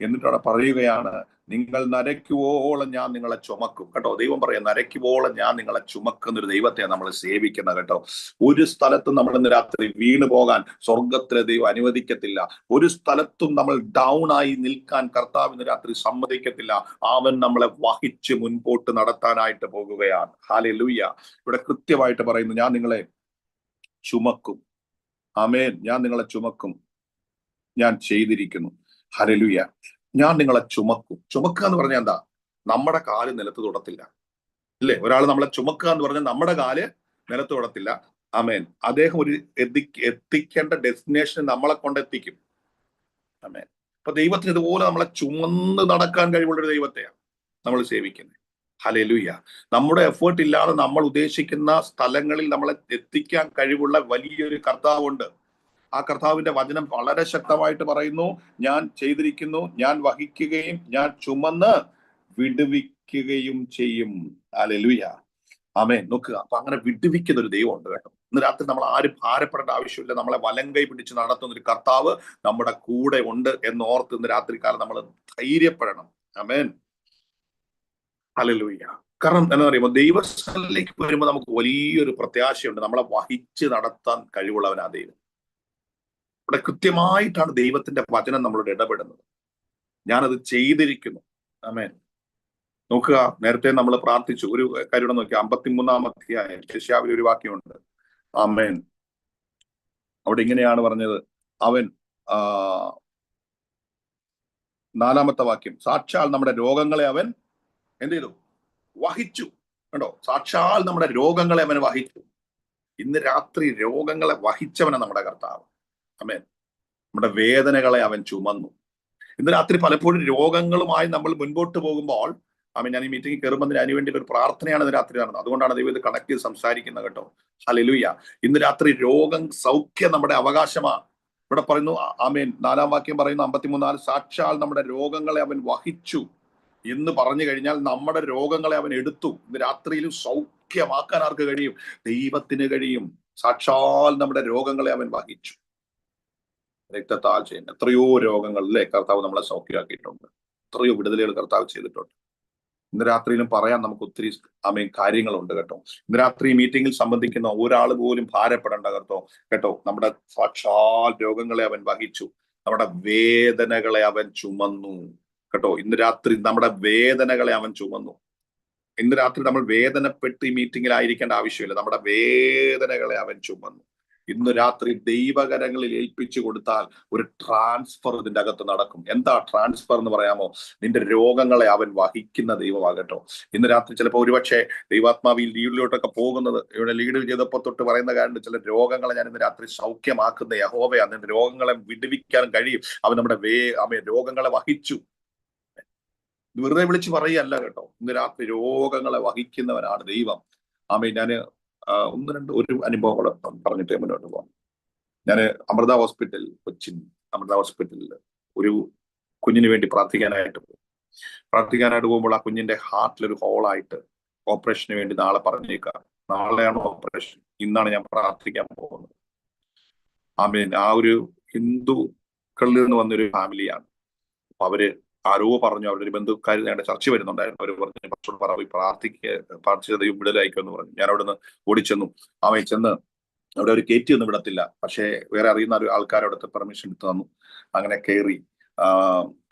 എന്നിട്ട് അവിടെ പറയുകയാണ് നിങ്ങൾ നരയ്ക്കുവോളം ഞാൻ നിങ്ങളെ ചുമക്കും. കേട്ടോ ദൈവം പറയാം നരയ്ക്കുവോളം ഞാൻ നിങ്ങളെ ചുമക്കുന്ന ഒരു ദൈവത്തെ നമ്മൾ സേവിക്കുന്നത്. കേട്ടോ ഒരു സ്ഥലത്തും നമ്മൾ ഇന്ന് രാത്രി വീണു പോകാൻ സ്വർഗത്തിലെ ദൈവം അനുവദിക്കത്തില്ല. ഒരു സ്ഥലത്തും നമ്മൾ ഡൗൺ ആയി നിൽക്കാൻ കർത്താവ് ഇന്ന് രാത്രി സമ്മതിക്കത്തില്ല. അവൻ നമ്മളെ വഹിച്ച് മുൻപോട്ട് നടത്താനായിട്ട് പോകുകയാണ്. ഹാലെ ലൂയ്യ ഇവിടെ കൃത്യമായിട്ട് പറയുന്നു ഞാൻ നിങ്ങളെ ചുമക്കും. ആമേൻ ഞാൻ നിങ്ങളെ ചുമക്കും. ഞാൻ ചെയ്തിരിക്കുന്നു. ഹലലുയ ഞാൻ നിങ്ങളെ ചുമക്കും. ചുമക്കുക എന്ന് പറഞ്ഞാൽ എന്താ? നമ്മുടെ കാൽ നിലത്ത് തൊടത്തില്ല. അല്ലേ? ഒരാൾ നമ്മളെ ചുമക്കുക എന്ന് പറഞ്ഞാൽ നമ്മുടെ കാൽ നിലത്ത് തൊടത്തില്ല. ആമേൻ. അദ്ദേഹം ഒരു എത്തി എത്തിക്കേണ്ട ഡെസ്റ്റിനേഷൻ നമ്മളെ കൊണ്ട് കൊണ്ടെത്തിക്കും ആമേൻ. അപ്പൊ ദൈവത്തിന് ഇതുപോലെ നമ്മളെ ചുമന്ന് നടക്കാൻ കഴിവുള്ള ഒരു ദൈവത്തെയാണ് നമ്മൾ സേവിക്കുന്നത്. ഹലലുയ്യ നമ്മുടെ എഫേർട്ട് ഇല്ലാതെ നമ്മൾ ഉദ്ദേശിക്കുന്ന സ്ഥലങ്ങളിൽ നമ്മളെ എത്തിക്കാൻ കഴിവുള്ള വലിയൊരു കർത്താവുണ്ട്. ആ കർത്താവിന്റെ വചനം വളരെ ശക്തമായിട്ട് പറയുന്നു. ഞാൻ ചെയ്തിരിക്കുന്നു ഞാൻ വഹിക്കുകയും ഞാൻ ചുമന്ന് വിടുവിക്കുകയും ചെയ്യും. അലലുയ ആമേ നോക്കുക. അപ്പൊ അങ്ങനെ വിടുവിക്കുന്ന ഒരു ദൈവമുണ്ട് കേട്ടോ. ഇന്ന് രാത്രി നമ്മൾ ആരും ഭാരപ്പെടേണ്ട ആവശ്യമില്ല. നമ്മളെ വലങ്കൈ പിടിച്ച് നടത്തുന്ന ഒരു കർത്താവ് നമ്മുടെ കൂടെ ഉണ്ട് എന്ന് ഓർത്ത് ഇന്ന് രാത്രി കാലം നമ്മൾ ധൈര്യപ്പെടണം. ആമേൻ അലലുയ്യ കാരണം എന്താ പറയുമ്പോൾ ദൈവസ്ഥലിലേക്ക് വരുമ്പോൾ നമുക്ക് വലിയൊരു പ്രത്യാശയുണ്ട്. നമ്മളെ വഹിച്ച് നടത്താൻ കഴിവുള്ളവനാ ദൈവം. ഇവിടെ കൃത്യമായിട്ടാണ് ദൈവത്തിന്റെ വചനം നമ്മളോട് ഇടപെടുന്നത്. ഞാനത് ചെയ്തിരിക്കുന്നു. ആമേൻ. നോക്കുക നേരത്തെ നമ്മൾ പ്രാർത്ഥിച്ചു. ഒരു കാര്യം നോക്കി അമ്പത്തിമൂന്നാം അധ്യായം ശിഷ്യാവിൽ ഒരു വാക്യമുണ്ട്. ആമേൻ. അവിടെ ഇങ്ങനെയാണ് പറഞ്ഞത്. അവൻ നാലാമത്തെ വാക്യം. സാക്ഷാൽ നമ്മുടെ രോഗങ്ങളെ അവൻ എന്ത് ചെയ്തു? വഹിച്ചു. കണ്ടോ? സാക്ഷാൽ നമ്മുടെ രോഗങ്ങളെ അവൻ വഹിച്ചു. ഇന്ന് രാത്രി രോഗങ്ങളെ വഹിച്ചവനാണ് നമ്മുടെ കർത്താവ്. അമേൻ നമ്മുടെ വേദനകളെ അവൻ ചുമന്നു. ഇന്ന് രാത്രി പലപ്പോഴും രോഗങ്ങളുമായി നമ്മൾ മുൻപോട്ട് പോകുമ്പോൾ ആമീൻ ഞാൻ ഈ മീറ്റിംഗ് കയറുമ്പോൾ അതിന് വേണ്ടി ഒരു പ്രാർത്ഥനയാണ് ഇന്ന് രാത്രി നടന്നത്. അതുകൊണ്ടാണ് ദൈവം ഇത് കണക്ട് ചെയ്ത് സംസാരിക്കുന്നത് കേട്ടോ. ഹലലുയ ഇന്ന് രാത്രി രോഗം സൗഖ്യം നമ്മുടെ അവകാശമാണ്. ഇവിടെ പറയുന്നു ആമേൻ നാലാം വാക്യം പറയുന്നു അമ്പത്തിമൂന്നാൽ സാക്ഷാൽ നമ്മുടെ രോഗങ്ങളെ അവൻ വഹിച്ചു എന്ന് പറഞ്ഞു കഴിഞ്ഞാൽ നമ്മുടെ രോഗങ്ങളെ അവൻ എടുത്തു. ഇന്ന് രാത്രിയിലും സൗഖ്യമാക്കാൻ ആർക്ക് കഴിയും? ദൈവത്തിന് കഴിയും. സാക്ഷാൽ നമ്മുടെ രോഗങ്ങളെ അവൻ വഹിച്ചു. രക്തത്താൽ ചെയ്യുന്ന എത്രയോ രോഗങ്ങൾ അല്ലേ കർത്താവ് നമ്മളെ സൗഖ്യമാക്കിയിട്ടുണ്ട്. എത്രയോ വിടുതലുകൾ കർത്താവ് ചെയ്തിട്ടുണ്ട്. ഇന്ന് രാത്രിയിലും പറയാൻ നമുക്ക് ഒത്തിരി അമേ കാര്യങ്ങളുണ്ട് കേട്ടോ. ഇന്ന് രാത്രി മീറ്റിംഗിൽ സംബന്ധിക്കുന്ന ഒരാൾ പോലും ഭാരപ്പെടേണ്ട കേട്ടോ കേട്ടോ നമ്മുടെ സാക്ഷാൽ രോഗങ്ങളെ അവൻ വഹിച്ചു. നമ്മുടെ വേദനകളെ അവൻ ചുമന്നു കേട്ടോ. ഇന്ന് രാത്രി നമ്മുടെ വേദനകളെ അവൻ ചുമന്നു. ഇന്ന് രാത്രി നമ്മൾ വേദനപ്പെട്ട് ഈ മീറ്റിംഗിലായിരിക്കേണ്ട ആവശ്യമില്ല. നമ്മുടെ വേദനകളെ അവൻ ചുമന്നു. ഇന്ന് രാത്രി ദൈവകരങ്ങളിൽ ഏൽപ്പിച്ചു കൊടുത്താൽ ഒരു ട്രാൻസ്ഫർ ഇതിന്റെ അകത്ത് നടക്കും. എന്താ ട്രാൻസ്ഫർ എന്ന് പറയാമോ? നിന്റെ രോഗങ്ങളെ അവൻ വഹിക്കുന്ന ദൈവമാകട്ടോ. ഇന്ന് രാത്രി ചിലപ്പോൾ ഒരുപക്ഷെ ദൈവാത്മാവിൽ ലീഡിലോട്ടൊക്കെ പോകുന്നത് ഇവിടെ ലീഡ് ചെയ്തപ്പോൾ തൊട്ട് പറയുന്ന കാരണം ചില രോഗങ്ങളെ ഞാൻ ഇന്ന് രാത്രി സൗഖ്യമാക്കുന്ന യഹോവയാണ് നിന്റെ രോഗങ്ങളെ വിടുവിക്കാൻ കഴിയും. അവൻ നമ്മുടെ വേ അവൻ രോഗങ്ങളെ വഹിച്ചു. വെറുതെ വിളിച്ച് പറയല്ല കേട്ടോ. ഇന്ന് രാത്രി രോഗങ്ങളെ വഹിക്കുന്നവനാണ് ദൈവം. ആമേ ആ, ഒന്ന് രണ്ട് ഒരു അനുഭവം കൂടെ പറഞ്ഞിട്ട് മുന്നോട്ട് പോകാം ഞാൻ അമൃത ഹോസ്പിറ്റൽ കൊച്ചിൻ അമൃത ഹോസ്പിറ്റലിൽ ഒരു കുഞ്ഞിന് വേണ്ടി പ്രാർത്ഥിക്കാനായിട്ട് പോകും പ്രാർത്ഥിക്കാനായിട്ട് പോകുമ്പോൾ ആ കുഞ്ഞിന്റെ ഹാർട്ടിലൊരു ഹോളായിട്ട് ഓപ്പറേഷന് വേണ്ടി നാളെ പറഞ്ഞേക്കാം. നാളെയാണ് ഓപ്പറേഷൻ. ഇന്നാണ് ഞാൻ പ്രാർത്ഥിക്കാൻ പോകുന്നത്. ആമേൻ. ആ ഒരു ഹിന്ദുക്കളിൽ നിന്ന് വന്നൊരു ഫാമിലിയാണ്. അവർ ആരോ പറഞ്ഞു അവരുടെ ഒരു ബന്ധുക്കാർ ഞങ്ങളുടെ ചർച്ച വരുന്നുണ്ടായിരുന്നു. അവർ പറഞ്ഞു പക്ഷോട് പറ പ്രാർത്ഥിക്കുക പ്രാർത്ഥിച്ച ദൈവം വിടലായിക്കോ എന്ന് പറഞ്ഞു. ഞാൻ അവിടെ നിന്ന് ഓടിച്ചെന്നു. അവൻ ചെന്ന് അവിടെ ഒരു കയറ്റി ഒന്നും വിടത്തില്ല. പക്ഷേ വേറെ അറിയുന്ന ഒരു ആൾക്കാർ അവിടുത്തെ പെർമിഷൻ എടുത്തു തന്നു. അങ്ങനെ കയറി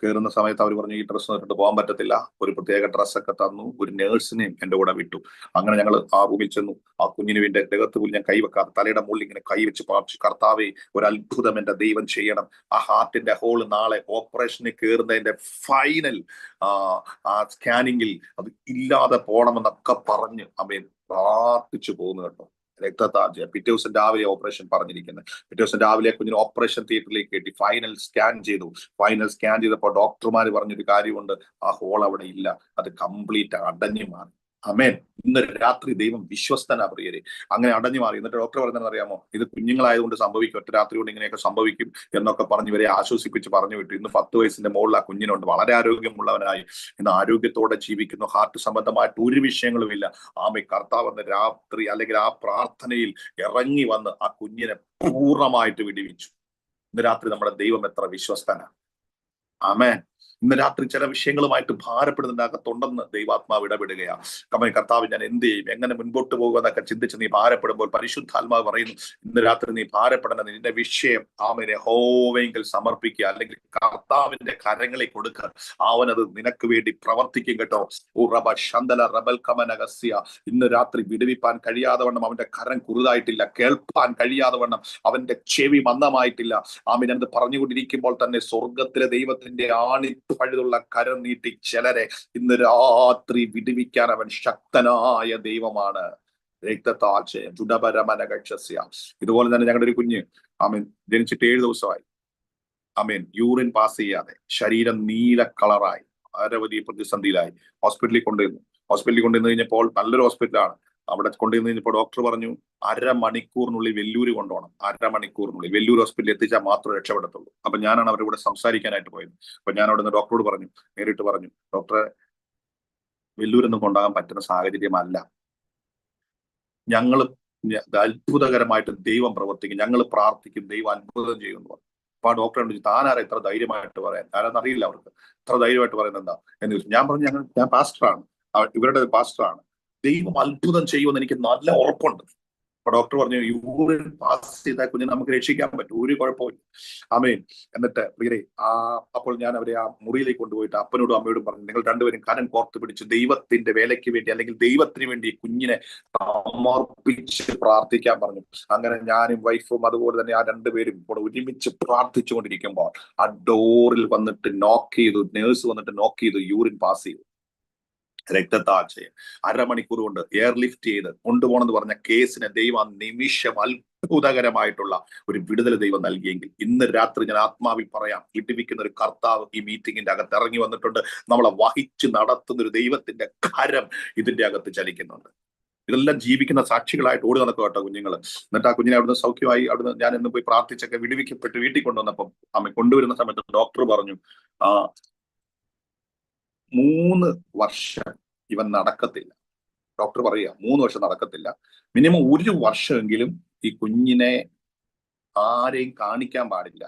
കയറുന്ന സമയത്ത് അവർ പറഞ്ഞു ഈ ഡ്രസ്സ് ഇട്ടിട്ട് പോകാൻ പറ്റത്തില്ല. ഒരു പ്രത്യേക ഡ്രസ്സൊക്കെ തന്നു. ഒരു നേഴ്സിനെയും എന്റെ കൂടെ വിട്ടു. അങ്ങനെ ഞങ്ങൾ ആ റൂമിൽ ചെന്നു. ആ കുഞ്ഞിന് വേണ്ടി രകത്ത് പോലും ഞാൻ കൈവെക്കാതെ തലയുടെ മുകളിൽ ഇങ്ങനെ കൈവെച്ച് പാർച്ചു കർത്താവെ ഒരു അത്ഭുതം എന്റെ ദൈവം ചെയ്യണം. ആ ഹാർട്ടിന്റെ ഹോൾ നാളെ ഓപ്പറേഷന് കയറുന്നതിന്റെ ഫൈനൽ ആ സ്കാനിങ്ങിൽ അത് ഇല്ലാതെ പോകണമെന്നൊക്കെ പറഞ്ഞ് അമ്മയെ പ്രാർത്ഥിച്ചു പോകുന്നു കേട്ടോ. രക്തത്താജ പിറ്റേ ദിവസം രാവിലെ ഓപ്പറേഷൻ പറഞ്ഞിരിക്കുന്നത്. പിറ്റേ ദിവസം രാവിലെ കുഞ്ഞിന് ഓപ്പറേഷൻ തിയേറ്ററിലേക്ക് കയറ്റി ഫൈനൽ സ്കാൻ ചെയ്തു. ഫൈനൽ സ്കാൻ ചെയ്തപ്പോൾ ഡോക്ടർമാർ പറഞ്ഞൊരു കാര്യമുണ്ട്. ആ ഹോൾ അവിടെ ഇല്ല. അത് കംപ്ലീറ്റ് അടഞ്ഞു മാറി. അമേൻ ഇന്ന് രാത്രി ദൈവം വിശ്വസ്തനാ പ്രിയരെ. അങ്ങനെ അടഞ്ഞു മാറി. എന്നിട്ട് ഡോക്ടർ പറഞ്ഞതെന്ന് അറിയാമോ? ഇത് കുഞ്ഞുങ്ങളായതുകൊണ്ട് സംഭവിക്കും. ഒറ്റ രാത്രി കൊണ്ട് ഇങ്ങനെയൊക്കെ സംഭവിക്കും എന്നൊക്കെ പറഞ്ഞ് ഇവരെ ആശ്വസിപ്പിച്ച് പറഞ്ഞു വിട്ടു. ഇന്ന് പത്ത് വയസ്സിന്റെ മുകളിൽ ആ കുഞ്ഞിനുണ്ട്. വളരെ ആരോഗ്യമുള്ളവനായി. ഇന്ന് ആരോഗ്യത്തോടെ ജീവിക്കുന്നു. ഹാർട്ട് സംബന്ധമായിട്ട് ഒരു വിഷയങ്ങളും ഇല്ല ആമെ കർത്താവ് രാത്രി അല്ലെങ്കിൽ ആ പ്രാർത്ഥനയിൽ ഇറങ്ങി വന്ന് ആ കുഞ്ഞിനെ പൂർണമായിട്ട് വിടിവിച്ചു. ഇന്ന് രാത്രി നമ്മുടെ ദൈവം എത്ര വിശ്വസ്തനാണ്. ആമേൻ. ഇന്ന് രാത്രി ചില വിഷയങ്ങളുമായിട്ട് ഭാരപ്പെടുന്നതിന്റെ അകത്തുണ്ടെന്ന് ദൈവാത്മാവ് ഇടപെടുകയാണ്. കമ്മ കർത്താവ് ഞാൻ എന്ത് ചെയ്യും? എങ്ങനെ മുൻപോട്ട് പോകുക എന്നൊക്കെ ചിന്തിച്ച് നീ ഭാരപ്പെടുമ്പോൾ പരിശുദ്ധാത്മാവ് പറയുന്നു ഇന്ന് രാത്രി നീ ഭാരപ്പെടണം നിന്റെ വിഷയം ആമനെ ഹോവെങ്കിൽ സമർപ്പിക്കുക അല്ലെങ്കിൽ കർത്താവിന്റെ കരങ്ങളെ കൊടുക്കുക. അവനത് നിനക്ക് വേണ്ടി പ്രവർത്തിക്കും കേട്ടോ. റബ ശന്തല റബൽ കമനഗസ്യ ഇന്ന് രാത്രി വിടുവിപ്പാൻ കഴിയാതെ വണ്ണം അവന്റെ കരം കുറുതായിട്ടില്ല കേൾപ്പാൻ കഴിയാതെ വണ്ണം അവന്റെ ചെവി മന്ദമായിട്ടില്ല. ആമിനത് പറഞ്ഞുകൊണ്ടിരിക്കുമ്പോൾ തന്നെ സ്വർഗത്തിലെ ദൈവത്തിന്റെ ആണി പഴുതുള്ള കരം നീട്ടി ചിലരെ ഇന്ന് രാത്രി വിടുവിക്കാൻ അവൻ ശക്തനായ ദൈവമാണ്. രക്തത്താൽ ചെയ്യാം ചുടപരമനകക്ഷസ്യ ഇതുപോലെ തന്നെ ഞങ്ങളുടെ ഒരു കുഞ്ഞ്. ആമീൻ. ജനിച്ചിട്ട് ഏഴ് ദിവസമായി. ആമീൻ. യൂറിൻ പാസ് ചെയ്യാതെ ശരീരം നീല കളറായി. വളരെ വലിയ പ്രതിസന്ധിയിലായി. ഹോസ്പിറ്റലിൽ കൊണ്ടുവന്നു. ഹോസ്പിറ്റലിൽ കൊണ്ടുവന്നു കഴിഞ്ഞപ്പോൾ നല്ലൊരു ഹോസ്പിറ്റലാണ്. അവിടെ കൊണ്ടുവന്ന് കഴിഞ്ഞപ്പോൾ ഡോക്ടർ പറഞ്ഞു അരമണിക്കൂറിനുള്ളിൽ വെല്ലൂര് കൊണ്ടുപോകണം. അരമണിക്കൂറിനുള്ളിൽ. വെല്ലൂർ ഹോസ്പിറ്റലിൽ എത്തിച്ചാൽ മാത്രമേ രക്ഷപ്പെടത്തുള്ളൂ. അപ്പൊ ഞാനാണ് അവരുടെ കൂടെ സംസാരിക്കാനായിട്ട് പോയത്. അപ്പൊ ഞാൻ അവിടെ നിന്ന് ഡോക്ടറോട് പറഞ്ഞു നേരിട്ട് പറഞ്ഞു ഡോക്ടറെ വെല്ലൂരൊന്നും കൊണ്ടാകാൻ പറ്റുന്ന സാഹചര്യമല്ല. ഞങ്ങൾ അത്ഭുതകരമായിട്ട് ദൈവം പ്രവർത്തിക്കും. ഞങ്ങൾ പ്രാർത്ഥിക്കും ദൈവം അത്ഭുതം ചെയ്യുമെന്ന് പറഞ്ഞു. അപ്പൊ ആ ഡോക്ടറെ താനാരാ ഇത്ര ധൈര്യമായിട്ട് പറയാൻ. ആരാന്ന് അറിയില്ല അവർക്ക്. ഇത്ര ധൈര്യമായിട്ട് പറയുന്നത് എന്താ? എന്ന് ചോദിച്ചു. ഞാൻ പറഞ്ഞു ഞങ്ങൾ ഞാൻ പാസ്റ്ററാണ് ഇവരുടെ പാസ്റ്ററാണ് ദൈവം അത്ഭുതം ചെയ്യുമെന്ന് എനിക്ക് നല്ല ഉറപ്പുണ്ട്. അപ്പൊ ഡോക്ടർ പറഞ്ഞു യൂറിൻ പാസ് ചെയ്താൽ കുഞ്ഞിനെ നമുക്ക് രക്ഷിക്കാൻ പറ്റും. ഒരു കുഴപ്പമില്ല അമ്മയും എന്നിട്ട് പ്രിയരെ ആ അപ്പോൾ ഞാൻ അവരെ ആ മുറിയിലേക്ക് കൊണ്ടുപോയിട്ട് അപ്പനോടും അമ്മയോടും പറഞ്ഞു നിങ്ങൾ രണ്ടുപേരും കരം കോർത്ത് പിടിച്ച് ദൈവത്തിന്റെ വേലയ്ക്ക് വേണ്ടി അല്ലെങ്കിൽ ദൈവത്തിന് വേണ്ടി കുഞ്ഞിനെ സമർപ്പിച്ച് പ്രാർത്ഥിക്കാൻ പറഞ്ഞു. അങ്ങനെ ഞാനും വൈഫും അതുപോലെ തന്നെ ആ രണ്ടുപേരും കൂടെ ഒരുമിച്ച് പ്രാർത്ഥിച്ചുകൊണ്ടിരിക്കുമ്പോൾ ആ ഡോറിൽ വന്നിട്ട് നോക്ക് ചെയ്തു നേഴ്സ് വന്നിട്ട് നോക്ക് ചെയ്തു യൂറിൻ പാസ് ചെയ്തു. രക്തത്താഴ്ചയും. അരമണിക്കൂർ കൊണ്ട് എയർ ലിഫ്റ്റ് ചെയ്ത് കൊണ്ടുപോകണമെന്ന് പറഞ്ഞ കേസിന് ദൈവം നിമിഷം അത്ഭുതകരമായിട്ടുള്ള ഒരു വിടുതൽ ദൈവം നൽകിയെങ്കിൽ ഇന്ന് രാത്രി ഞാൻ ആത്മാവിൽ പറയാം വിട്ടിപ്പിക്കുന്ന ഒരു കർത്താവ് ഈ മീറ്റിംഗിന്റെ അകത്ത് ഇറങ്ങി വന്നിട്ടുണ്ട്. നമ്മളെ വഹിച്ച് നടത്തുന്ന ഒരു ദൈവത്തിന്റെ കരം ഇതിന്റെ അകത്ത് ചലിക്കുന്നുണ്ട്. ഇതെല്ലാം ജീവിക്കുന്ന സാക്ഷികളായിട്ട് ഓടി നടക്കുക കേട്ടോ കുഞ്ഞുങ്ങൾ എന്നിട്ട് ആ കുഞ്ഞിനെ അവിടുന്ന് സൗഖ്യമായി അവിടുന്ന് ഞാൻ ഇന്ന് പോയി പ്രാർത്ഥിച്ചൊക്കെ വിടുവിക്കപ്പെട്ട് വീട്ടിൽ കൊണ്ടുവന്നപ്പം അമ്മ കൊണ്ടുവരുന്ന സമയത്ത് ഡോക്ടർ പറഞ്ഞു ആ മൂന്ന് വർഷം ഇവൻ നടക്കത്തില്ല. ഡോക്ടർ പറയുക മൂന്ന് വർഷം നടക്കത്തില്ല. മിനിമം ഒരു വർഷമെങ്കിലും ഈ കുഞ്ഞിനെ ആരെയും കാണിക്കാൻ പാടില്ല.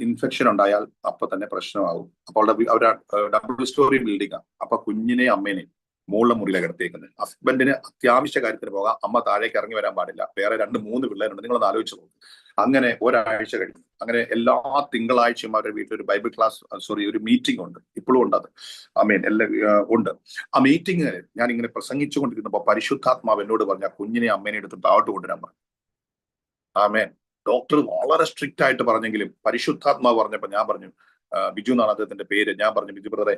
ഇൻഫെക്ഷൻ ഉണ്ടായാൽ അപ്പൊ തന്നെ പ്രശ്നമാകും അപ്പോൾ അവരുടെ ഡബിൾ സ്റ്റോറി ബിൽഡിംഗ് ആണ് അപ്പൊ കുഞ്ഞിനെ അമ്മേനെ മുകളിലെ മുറിയിലാണ് എടുത്തേക്കുന്നത് ഹസ്ബൻഡിന് അത്യാവശ്യ കാര്യത്തിന് പോകാം. അമ്മ താഴേക്ക് ഇറങ്ങി വരാൻ പാടില്ല. വേറെ രണ്ട് മൂന്ന് പിള്ളേരുണ്ട്. നിങ്ങളൊന്ന് ആലോചിച്ച് നോക്കും. അങ്ങനെ ഒരാഴ്ച കഴിഞ്ഞു. അങ്ങനെ എല്ലാ തിങ്കളാഴ്ചയും അവരുടെ വീട്ടിൽ ഒരു ബൈബിൾ ക്ലാസ് സോറി ഒരു മീറ്റിംഗ് ഉണ്ട്. ഇപ്പോഴും ഉണ്ട് അത്. മീൻ എല്ലാ ഉണ്ട്. ആ മീറ്റിംഗ് ഞാൻ ഇങ്ങനെ പ്രസംഗിച്ചുകൊണ്ടിരിക്കുന്നപ്പോ പരിശുദ്ധാത്മാവ് എന്നോട് പറഞ്ഞ കുഞ്ഞിനെ അമ്മേനെ എടുത്ത് താഴോട്ട് കൊണ്ടുവരാൻ പറഞ്ഞു ആമേൻ. ഡോക്ടർ വളരെ സ്ട്രിക്റ്റ് ആയിട്ട് പറഞ്ഞെങ്കിലും പരിശുദ്ധാത്മാവ് പറഞ്ഞപ്പോ ഞാൻ പറഞ്ഞു ബിജു എന്നാണ് അദ്ദേഹത്തിന്റെ പേര്. ഞാൻ പറഞ്ഞു ബിജു ബ്രദറെ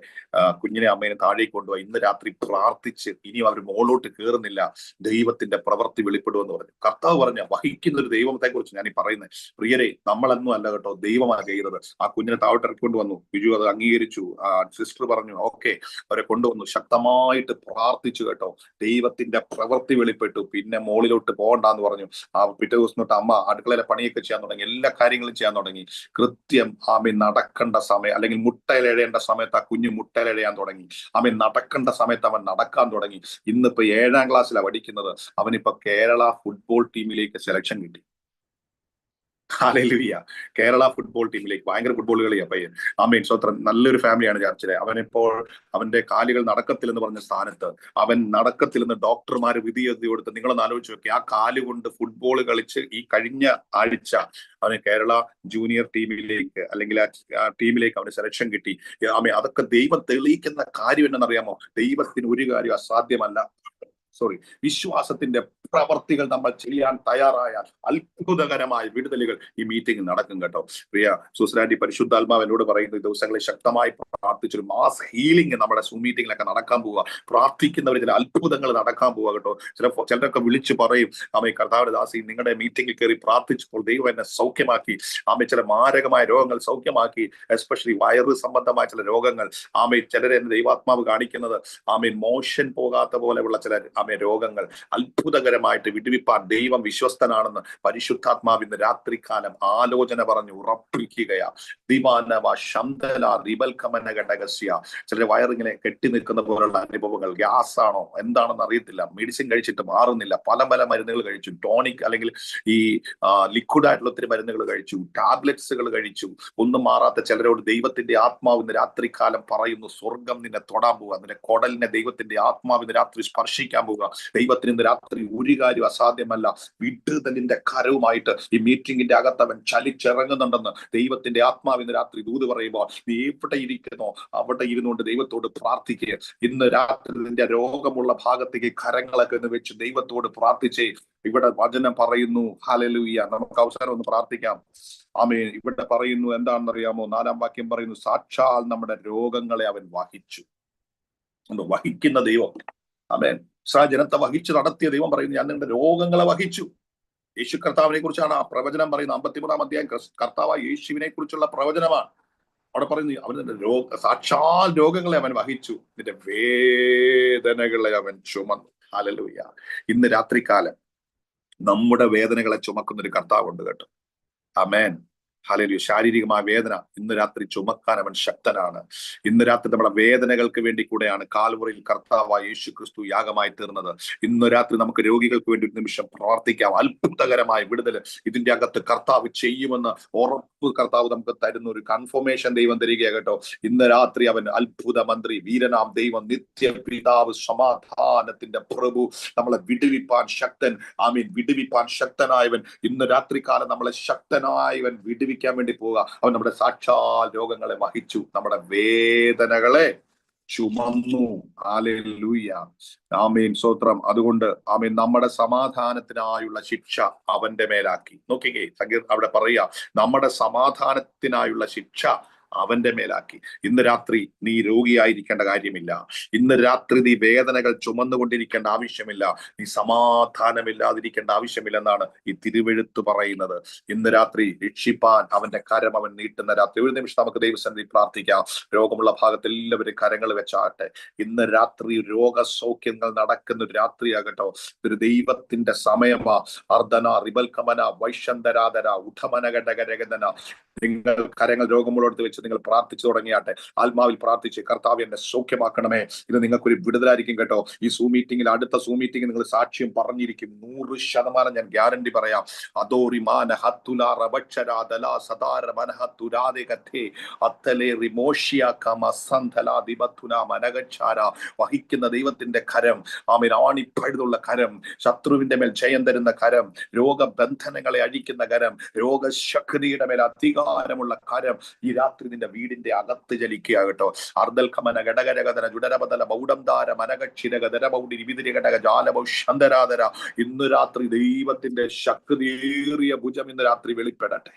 കുഞ്ഞിനെ അമ്മേനെ താഴേക്ക് കൊണ്ടുപോയി. ഇന്ന് രാത്രി പ്രാർത്ഥിച്ച് ഇനിയും അവർ മുകളിലോട്ട് കയറുന്നില്ല ദൈവത്തിന്റെ പ്രവൃത്തി വെളിപ്പെടുമെന്ന് പറഞ്ഞു. കർത്താവ് പറഞ്ഞ വഹിക്കുന്ന ഒരു ദൈവത്തെ കുറിച്ച് ഞാൻ ഈ പറയുന്നത് പ്രിയരെ നമ്മളെന്നും അല്ല കേട്ടോ ദൈവമാണ് ചെയ്യുന്നത്. ആ കുഞ്ഞിനെ താഴോട്ട് ഇറക്കിക്കൊണ്ട് വന്നു. ബിജു അത് അംഗീകരിച്ചു. ആ സിസ്റ്റർ പറഞ്ഞു ഓക്കെ. അവരെ കൊണ്ടുവന്നു. ശക്തമായിട്ട് പ്രാർത്ഥിച്ചു കേട്ടോ. ദൈവത്തിന്റെ പ്രവൃത്തി വെളിപ്പെട്ടു. പിന്നെ മുകളിലോട്ട് പോകണ്ടെന്ന് പറഞ്ഞു. ആ പിറ്റേ ദിവസം തൊട്ട് അമ്മ അടുക്കളയിലെ പണിയൊക്കെ ചെയ്യാൻ തുടങ്ങി. എല്ലാ കാര്യങ്ങളും ചെയ്യാൻ തുടങ്ങി. കൃത്യം ആമി നടക്കേണ്ട സമയം അല്ലെങ്കിൽ മുട്ടയിലെഴയേണ്ട സമയത്ത് ആ കുഞ്ഞ് മുട്ടയിലെഴയാൻ തുടങ്ങി. അവൻ നടക്കേണ്ട സമയത്ത് അവൻ നടക്കാൻ തുടങ്ങി. ഇന്നിപ്പോ ഏഴാം ക്ലാസ്സിലാണ് പഠിക്കുന്നത്. അവനിപ്പോ കേരള ഫുട്ബോൾ ടീമിലേക്ക് സെലക്ഷൻ കിട്ടി. കേരള ഫുട്ബോൾ ടീമിലേക്ക് ഭയങ്കര ഫുട്ബോൾ കളിയാ. പയ്യൻ ആമീൻ സ്വത്രം നല്ലൊരു ഫാമിലിയാണ് ചർച്ചിലെ അവനിപ്പോൾ അവന്റെ കാലുകൾ നടക്കത്തിൽ എന്ന് പറഞ്ഞ സ്ഥാനത്ത് അവൻ നടക്കത്തിൽ നിന്ന് ഡോക്ടർമാർ വിധി എഴുതി കൊടുത്ത് നിങ്ങളൊന്ന് ആലോചിച്ച് നോക്കി. ആ കാൽ കൊണ്ട് ഫുട്ബോൾ കളിച്ച് ഈ കഴിഞ്ഞ ആഴ്ച അവന് കേരള ജൂനിയർ ടീമിലേക്ക് അല്ലെങ്കിൽ ആ ആ ടീമിലേക്ക് അവന് സെലക്ഷൻ കിട്ടി. അമ്മ അതൊക്കെ ദൈവം തെളിയിക്കുന്ന കാര്യം എന്നറിയാമോ ദൈവത്തിന് ഒരു കാര്യം അസാധ്യമല്ല. സോറി വിശ്വാസത്തിന്റെ പ്രവർത്തികൾ നമ്മൾ ചെയ്യാൻ തയ്യാറായാൽ അത്ഭുതകരമായ വിടുതലുകൾ ഈ മീറ്റിംഗ് നടക്കും കേട്ടോ. പ്രിയ സുസ്രാന്റി പരിശുദ്ധാത്മാവ് എന്നോട് പറയുന്ന ദിവസങ്ങളെ ദിവസങ്ങളിൽ ശക്തമായി പ്രാർത്ഥിച്ചൊരു മാസ് ഹീലിംഗ് നമ്മുടെ സൂ മീറ്റിംഗിലൊക്കെ നടക്കാൻ പോവുക. പ്രാർത്ഥിക്കുന്നവർ ചില അത്ഭുതങ്ങൾ നടക്കാൻ പോവുക കേട്ടോ. ചില ചിലരൊക്കെ വിളിച്ചു പറയും ആമേ കർത്താവിന്റെ ദാസി നിങ്ങളുടെ മീറ്റിംഗിൽ കയറി പ്രാർത്ഥിച്ചപ്പോൾ ദൈവം എന്നെ സൗഖ്യമാക്കി. ആമേ ചില മാരകമായ രോഗങ്ങൾ സൗഖ്യമാക്കി. എസ്പെഷ്യലി വയറ് സംബന്ധമായ ചില രോഗങ്ങൾ. ആമേ ചിലരെ ദൈവാത്മാവ് കാണിക്കുന്നത് ആമേ മോഷൻ പോകാത്ത പോലെയുള്ള ചില ആമേ രോഗങ്ങൾ അത്ഭുതകരമായിട്ട് വിടുവിപ്പാൻ ദൈവം വിശ്വസ്തനാണെന്ന് പരിശുദ്ധാത്മാവ് ഇന്ന് രാത്രികാലം ആലോചന പറഞ്ഞ് ഉറപ്പിക്കുകയാ. ഘടകസ്യ. ചില വയറിങ്ങനെ കെട്ടി നിൽക്കുന്ന പോലുള്ള അനുഭവങ്ങൾ ഗ്യാസ് ആണോ എന്താണെന്ന് അറിയത്തില്ല. മെഡിസിൻ കഴിച്ചിട്ട് മാറുന്നില്ല. പല പല മരുന്നുകൾ കഴിച്ചു. ടോണിക് അല്ലെങ്കിൽ ഈ ലിക്വിഡ് ആയിട്ടുള്ള ഒത്തിരി മരുന്നുകൾ കഴിച്ചു. ടാബ്ലറ്റ്സുകൾ കഴിച്ചു. ഒന്നും മാറാത്ത ചിലരോട് ദൈവത്തിന്റെ ആത്മാവ് ഇന്ന് രാത്രികാലം പറയുന്നു സ്വർഗം നിന്നെ തൊടാൻ പോവുക നിന്റെ കൊടലിനെ ദൈവത്തിന്റെ ആത്മാവ് ഇന്ന് രാത്രി സ്പർശിക്കാൻ പോവുക ദൈവത്തിന് ഇന്ന് രാത്രി ഒരു കാര്യം അസാധ്യമല്ല. വിട്ടുതലിന്റെ കരവുമായിട്ട് ഈ മീറ്റിംഗിന്റെ അകത്ത് അവൻ ചലിച്ചിറങ്ങുന്നുണ്ടെന്ന് ദൈവത്തിന്റെ ആത്മാവ് ഇന്ന് രാത്രി ദൂത് പറയുമ്പോൾ നീ എവിടെ ഇരിക്കുന്നോ? അവിടെ ഇരുന്നുകൊണ്ട് ദൈവത്തോട് പ്രാർത്ഥിക്കുക ഇന്ന് രാത്രി നിന്റെ രോഗമുള്ള ഭാഗത്തേക്ക് കരങ്ങളൊക്കെ ഒന്ന് വെച്ച് ദൈവത്തോട് പ്രാർത്ഥിച്ചേ. ഇവിടെ വചനം പറയുന്നു. ഹലലൂയ നമുക്ക് അവസരം ഒന്ന് പ്രാർത്ഥിക്കാം. ആമേ ഇവിടെ പറയുന്നു എന്താണെന്നറിയാമോ? നാലാം വാക്യം പറയുന്നു സാക്ഷാൽ നമ്മുടെ രോഗങ്ങളെ അവൻ വഹിച്ചു. വഹിക്കുന്ന ദൈവം. ആമേൻ. ഇസ്രായേൽ ജനത്തെ വഹിച്ചു നടത്തിയ ദൈവം പറയുന്നു ഞാൻ നിങ്ങളുടെ രോഗങ്ങളെ വഹിച്ചു. യേശു കർത്താവിനെ കുറിച്ചാണ് ആ പ്രവചനം പറയുന്നത്. അമ്പത്തിമൂന്നാം അധ്യായം കർത്താവ് യേശുവിനെ കുറിച്ചുള്ള പ്രവചനമാണ്. അവിടെ പറയുന്നു അവൻ നിന്റെ രോഗ സാക്ഷാൽ രോഗങ്ങളെ അവൻ വഹിച്ചു. നിന്റെ വേദനകളെ അവൻ ചുമന്നു. ഹല്ലേലൂയ. ഇന്ന് രാത്രികാലം നമ്മുടെ വേദനകളെ ചുമക്കുന്ന ഒരു കർത്താവുണ്ട് കേട്ടോ. അമേൻ ഹലലു ശാരീരികമായ വേദന ഇന്ന് രാത്രി ചുമക്കാൻ അവൻ ശക്തനാണ്. ഇന്ന് രാത്രി നമ്മുടെ വേദനകൾക്ക് വേണ്ടി കൂടെയാണ് കാൽവറിയിൽ കർത്താവായ യേശു ക്രിസ്തു യാഗമായി തീർന്നത്. ഇന്ന് രാത്രി നമുക്ക് രോഗികൾക്ക് വേണ്ടി ഒരു നിമിഷം പ്രാർത്ഥിക്കാം. അത്ഭുതകരമായ വിടുതൽ ഇതിന്റെ അകത്ത് കർത്താവ് ചെയ്യുമെന്ന് ഉറപ്പ് കർത്താവ് നമുക്ക് തരുന്ന ഒരു കൺഫർമേഷൻ ദൈവം തരിക കേട്ടോ. ഇന്ന് രാത്രി അവൻ അത്ഭുത മന്ത്രി വീരനാം ദൈവം നിത്യ പിതാവ് സമാധാനത്തിന്റെ പ്രഭു നമ്മളെ വിടുവിപ്പാൻ ശക്തൻ. ആമീൻ. വിടുവിപ്പാൻ ശക്തനായവൻ. ഇന്ന് രാത്രികാലം നമ്മളെ ശക്തനായവൻ വിടുവിക്കാൻ വേണ്ടി പോവുക. അവൻ നമ്മുടെ സാക്ഷാൽ രോഗങ്ങളെ വഹിച്ചു. നമ്മുടെ വേദനകളെ ചുമന്നു. ആലൂയ ആമീൻ. സ്വത്രം അതുകൊണ്ട് ആമീൻ നമ്മുടെ സമാധാനത്തിനായുള്ള ശിക്ഷ അവന്റെ മേലാക്കി. നോക്കിക്കേ സംഗീത അവിടെ പറയുക. നമ്മുടെ സമാധാനത്തിനായുള്ള ശിക്ഷ അവന്റെ മേലാക്കി. ഇന്ന് രാത്രി നീ രോഗിയായിരിക്കേണ്ട കാര്യമില്ല. ഇന്ന് രാത്രി നീ വേദനകൾ ചുമന്നുകൊണ്ടിരിക്കേണ്ട ആവശ്യമില്ല. നീ സമാധാനമില്ലാതിരിക്കേണ്ട ആവശ്യമില്ലെന്നാണ് ഈ തിരുവെഴുത്ത് പറയുന്നത്. ഇന്ന് രാത്രി രക്ഷിപ്പാൻ അവന്റെ കരം അവൻ നീട്ടുന്ന രാത്രി. ഒരു നിമിഷം നമുക്ക് ദൈവസന്നിധി പ്രാർത്ഥിക്കാം. രോഗമുള്ള ഭാഗത്ത് എല്ലാവരും കരങ്ങൾ വെച്ചാട്ടെ ഇന്ന് രാത്രി രോഗസൗഖ്യങ്ങൾ നടക്കുന്ന രാത്രിയാകട്ടോ. ഒരു ദൈവത്തിന്റെ സമയമാ അർദ്ധന റിബൽക്കമന വൈശന്തരാധര ഉഠമനഘടകരകന നിങ്ങൾ കരങ്ങൾ രോഗമുള്ളടത്ത് വെച്ച് നിങ്ങൾ പ്രാർത്ഥിച്ചു തുടങ്ങിയാട്ടെ. ആത്മാവിൽ പ്രാർത്ഥിച്ച് കർത്താവ് എന്നെ സൗഖ്യമാക്കണമേ. ഇത് നിങ്ങൾക്കൊരു വിടുതലായിരിക്കും കേട്ടോ. ഈ സൂ മീറ്റിംഗിൽ അടുത്ത സൂ മീറ്റിംഗിൽ നിങ്ങൾ സാക്ഷ്യം പറഞ്ഞിരിക്കും. നൂറ് ശതമാനം ഞാൻ ഗ്യാരണ്ടി പറയാം. അതോറി മാന ഹത്തുല റബക്ഷരാദല സദാര മനഹത്തുരാതെ കഥേ. അത്തലെ റിമോഷ്യ കമ സന്ധല ദിബത്തുന വഹിക്കുന്ന ദൈവത്തിന്റെ കരം ആമീൻ ആണിപ്പഴുതുള്ള കരം ശത്രുവിന്റെ മേൽ ജയം തരുന്ന കരം രോഗബന്ധനങ്ങളെ അഴിക്കുന്ന കരം രോഗശക്തിയുടെ മേൽ അധികാരമുള്ള കരം ഈ രാത്രി നിന്റെ വീടിന്റെ അകത്ത് ചലിക്കുക കേട്ടോ. അർദ്ധൽ കമന ഘടകരകതന ജുടരപതല ബൗഡംദാര മനകക്ഷിരകതര ബൗഡി വിതിരി ഘടക ജാലബൗ ശന്തരാധര. ഇന്ന് രാത്രി ദൈവത്തിന്റെ ശക്തിയേറിയ ഭുജം ഇന്ന് രാത്രി വെളിപ്പെടട്ടെ.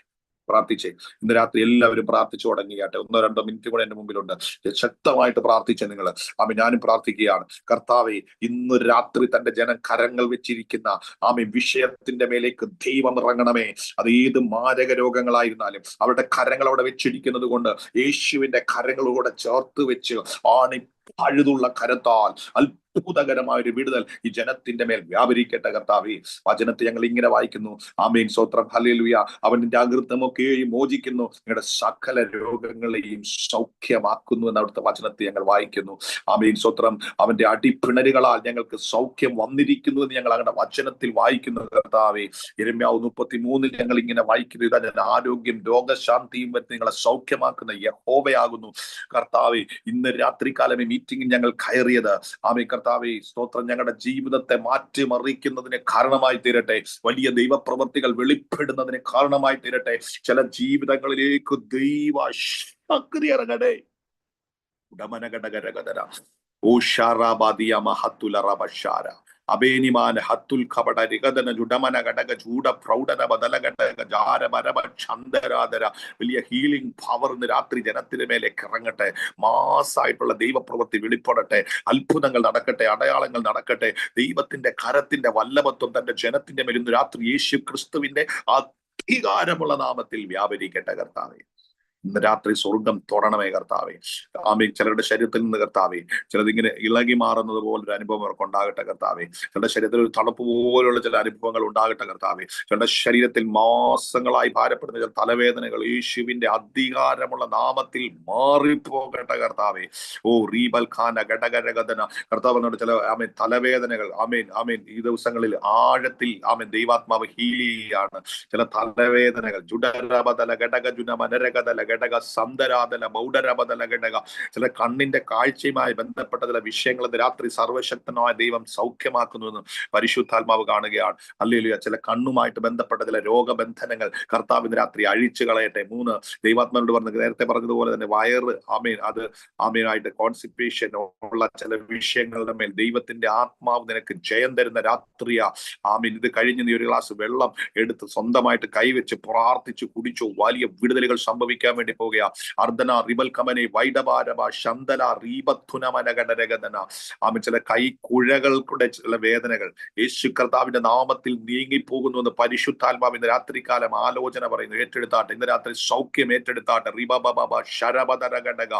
പ്രാർത്ഥിച്ചേ. ഇന്ന് രാത്രി എല്ലാവരും പ്രാർത്ഥിച്ചു തുടങ്ങിയാട്ടെ ഒന്നോ രണ്ടോ മിനിറ്റ് കൂടെ എന്റെ മുമ്പിലുണ്ട്. ശക്തമായിട്ട് പ്രാർത്ഥിച്ച നിങ്ങൾ ആമി ഞാനും പ്രാർത്ഥിക്കുകയാണ്. കർത്താവെ ഇന്ന് രാത്രി തന്റെ ജനം കരങ്ങൾ വെച്ചിരിക്കുന്ന ആമി വിഷയത്തിന്റെ മേലേക്ക് ദൈവം ഇറങ്ങണമേ. അത് ഏത് മാരക രോഗങ്ങളായിരുന്നാലും അവരുടെ കരങ്ങൾ അവിടെ വെച്ചിരിക്കുന്നത് കൊണ്ട് യേശുവിന്റെ കരങ്ങളോടെ ചേർത്ത് വെച്ച് ആണി പഴുതുള്ള കരത്താൽ അത്ഭുതകരമായ ഒരു വിടുതൽ ഈ ജനത്തിന്റെ മേൽ വ്യാപരിക്കട്ടെ കർത്താവി. വചനത്തെ ഞങ്ങൾ ഇങ്ങനെ വായിക്കുന്നു. ആമേൻ. സ്വത്രം ഹല്ലേലൂയ. അവന്റെ അകൃത്തമൊക്കെയും മോചിക്കുന്നു. നിങ്ങളുടെ സകല രോഗങ്ങളെയും സൗഖ്യമാക്കുന്നു എന്ന അവിടുത്തെ വചനത്തെ ഞങ്ങൾ വായിക്കുന്നു. ആമേൻ. സ്വത്രം അവന്റെ അടിപ്പിണരുകളാൽ ഞങ്ങൾക്ക് സൗഖ്യം വന്നിരിക്കുന്നു എന്ന് ഞങ്ങൾ അങ്ങനെ വചനത്തിൽ വായിക്കുന്നു കർത്താവെ. ഇരമ്യാവ് മുപ്പത്തി മൂന്നിൽ ഞങ്ങൾ ഇങ്ങനെ വായിക്കുന്നു. ഇതാ ഞാൻ ആരോഗ്യം രോഗശാന്തിയും വരുത്തി നിങ്ങളെ സൗഖ്യമാക്കുന്ന യഹോവയാകുന്നു. കർത്താവെ ഇന്ന് രാത്രികാലം ഈ മീറ്റിംഗിൽ ഞങ്ങൾ കയറിയത്. ആമേ കർത്താവെ സ്തോത്രം. ഞങ്ങളുടെ ജീവിതത്തെ മാറ്റിമറിക്കുന്നതിന് കാരണമായി തീരട്ടെ. വലിയ ദൈവപ്രവർത്തികൾ വെളിപ്പെടുന്നതിന് കാരണമായി തീരട്ടെ. ചില ജീവിതങ്ങളിലേക്ക് ദൈവ ശക്തി ഇറങ്ങട്ടെ ഉടമനഘടകരകതര ഓഷാറാബാദിയ മഹത്തുലറബഷാര അബേനിമാൻ ഹത്തുൽ കപട രികതന ജുഡമന ഘടക ചൂട പ്രൗഢന ബദല ഘടക ജാര മരമ ചന്ദരാധര. വലിയ ഹീലിംഗ് പവർ ഇന്ന് രാത്രി ജനത്തിന് മേലേക്ക് ഇറങ്ങട്ടെ. മാസായിട്ടുള്ള ദൈവപ്രവൃത്തി വെളിപ്പെടട്ടെ. അത്ഭുതങ്ങൾ നടക്കട്ടെ അടയാളങ്ങൾ നടക്കട്ടെ. ദൈവത്തിന്റെ കരത്തിന്റെ വല്ലഭത്വം തന്റെ ജനത്തിന്റെ മേൽ ഇന്ന് രാത്രി യേശു ക്രിസ്തുവിന്റെ അധികാരമുള്ള നാമത്തിൽ വ്യാപരിക്കട്ടെ കർത്താവെ. ഇന്ന് രാത്രി സ്വർഗം തൊടണമേ കർത്താവെ. ആമേ ചിലരുടെ ശരീരത്തിൽ നിന്ന് കർത്താവേ ചിലത് ഇങ്ങനെ ഇളകി മാറുന്നത് പോലൊരു അനുഭവം അവർക്ക് ഉണ്ടാകട്ടെ കർത്താവെ. ചിലരുടെ ശരീരത്തിൽ ഒരു തണുപ്പ് പോലുള്ള ചില അനുഭവങ്ങൾ ഉണ്ടാകട്ടെ കർത്താവെ. ചിലരുടെ ശരീരത്തിൽ മാസങ്ങളായി ഭാരപ്പെടുന്ന ചില തലവേദനകൾ യേശുവിന്റെ അധികാരമുള്ള നാമത്തിൽ മാറിപ്പോകട്ടെ കർത്താവെ. ഓ റീബൽ ഖാന ഘടകരഗതന കർത്താവ് ചില ആമേൻ തലവേദനകൾ ആമേൻ ആമേൻ ഈ ദിവസങ്ങളിൽ ആഴത്തിൽ ആമേൻ ദൈവാത്മാവ് ഹീലിയാണ് ചില തലവേദനകൾ ജുഡരബദല ഘടക ജുന മനരകതല ഘടക സന്തരാതല ബൗഡരബദല ഘടക ചില കണ്ണിന്റെ കാഴ്ചയുമായി ബന്ധപ്പെട്ട ചില വിഷയങ്ങൾ രാത്രി സർവശക്തനായ ദൈവം സൗഖ്യമാക്കുന്നുവെന്ന് പരിശുദ്ധാത്മാവ് കാണുകയാണ്. അല്ലെങ്കിൽ ചില കണ്ണുമായിട്ട് ബന്ധപ്പെട്ട ചില രോഗബന്ധനങ്ങൾ കർത്താവ് ഇന്ന് രാത്രി അഴിച്ചു കളയട്ടെ. മൂന്ന് ദൈവാത്മാനോട് പറഞ്ഞ നേരത്തെ പറഞ്ഞതുപോലെ തന്നെ വയറ് ആമീൻ അത് ആമീനായിട്ട് കോൺസിപ്പേഷൻ ഉള്ള ചില വിഷയങ്ങളുടെ മേൽ ദൈവത്തിന്റെ ആത്മാവ് നിനക്ക് ജയം തരുന്ന രാത്രിയാ. ആമീൻ. ഇത് കഴിഞ്ഞ് നീ ഒരു ഗ്ലാസ് വെള്ളം എടുത്ത് സ്വന്തമായിട്ട് കൈവച്ച് പ്രാർത്ഥിച്ച് കുടിച്ചു വലിയ വിടുതലുകൾ സംഭവിക്കാൻ വേണ്ടി പോകുക അർദ്ധന റിബൽ കമനെ വൈഡഭാരവ ശന്തല റീബത്തുന ആമ ചില കൈക്കുഴകൾക്കുടെ ചില വേദനകൾ. യേശു കർത്താവിന്റെ നാമത്തിൽ നീങ്ങിപ്പോകുന്നു എന്ന് പരിശുദ്ധാത്മാവ് ഇന്ന് രാത്രികാലം ആലോചന പറയുന്നു. ഏറ്റെടുത്താട്ടെ ഇന്ന് രാത്രി സൗഖ്യം ഏറ്റെടുത്താട്ടെ. റിബബബ ശരബദരഗടക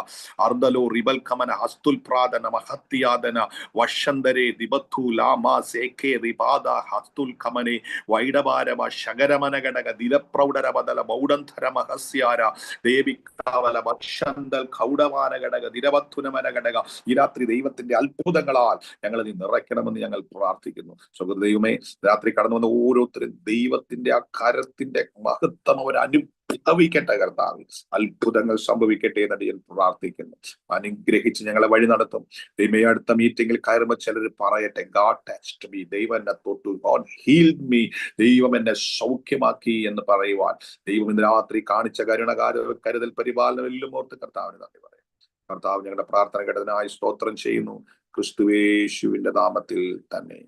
അർദ്ധലോ റിബൽ കമന ഹസ്തുൽ പ്രാദന മഹത്യാദന വശന്തരെ ദിബത്തു ലാമ സേഖേ റിബാദ ഹസ്തുൽ കമനെ. വൈഡഭാരവ ശകരമനഘടക ദിലപ്രൗഢര ബദല ബൗഡന്ധര മഹസ്യാര ദേവിക്കാവല ഭക്ഷന്തൽ കൗഡമാന ഘടക നിരവധുനമന ഘടക. ഈ രാത്രി ദൈവത്തിന്റെ അത്ഭുതങ്ങളാൽ ഞങ്ങൾ നീ നിറയ്ക്കണമെന്ന് ഞങ്ങൾ പ്രാർത്ഥിക്കുന്നു. സുഹൃദൈവമേ രാത്രി കടന്നു വന്ന ഓരോരുത്തരും ദൈവത്തിന്റെ ആ കരത്തിന്റെ മഹത്വം അവർ അനുഭവിക്കട്ടെ കർത്താവ്. അത്ഭുതങ്ങൾ സംഭവിക്കട്ടെ എന്ന് ഞാൻ പ്രാർത്ഥിക്കുന്നു. അനുഗ്രഹിച്ച് ഞങ്ങളെ വഴി നടത്തും. ദൈവമേ അടുത്ത മീറ്റിംഗിൽ കയറുമ്പോൾ ചിലർ പറയട്ടെ ഗാഡ് ടച്ച്ഡ് മീ ദൈവം എന്നെ തൊട്ടു. ഗോഡ് ഹീൽഡ് മീ ദൈവം എന്നെ സൗഖ്യമാക്കി എന്ന് പറയുവാൻ. ദൈവം ഇന്ന് രാത്രി കാണിച്ച കരുണകാര കരുതൽ പരിപാലനം എല്ലാം ഓർത്ത് കർത്താവിന് നന്ദി പറയും. കർത്താവ് ഞങ്ങളുടെ പ്രാർത്ഥന കേട്ടതിനായി സ്തോത്രം ചെയ്യുന്നു. ക്രിസ്തുവേശുവിന്റെ നാമത്തിൽ തന്നെ.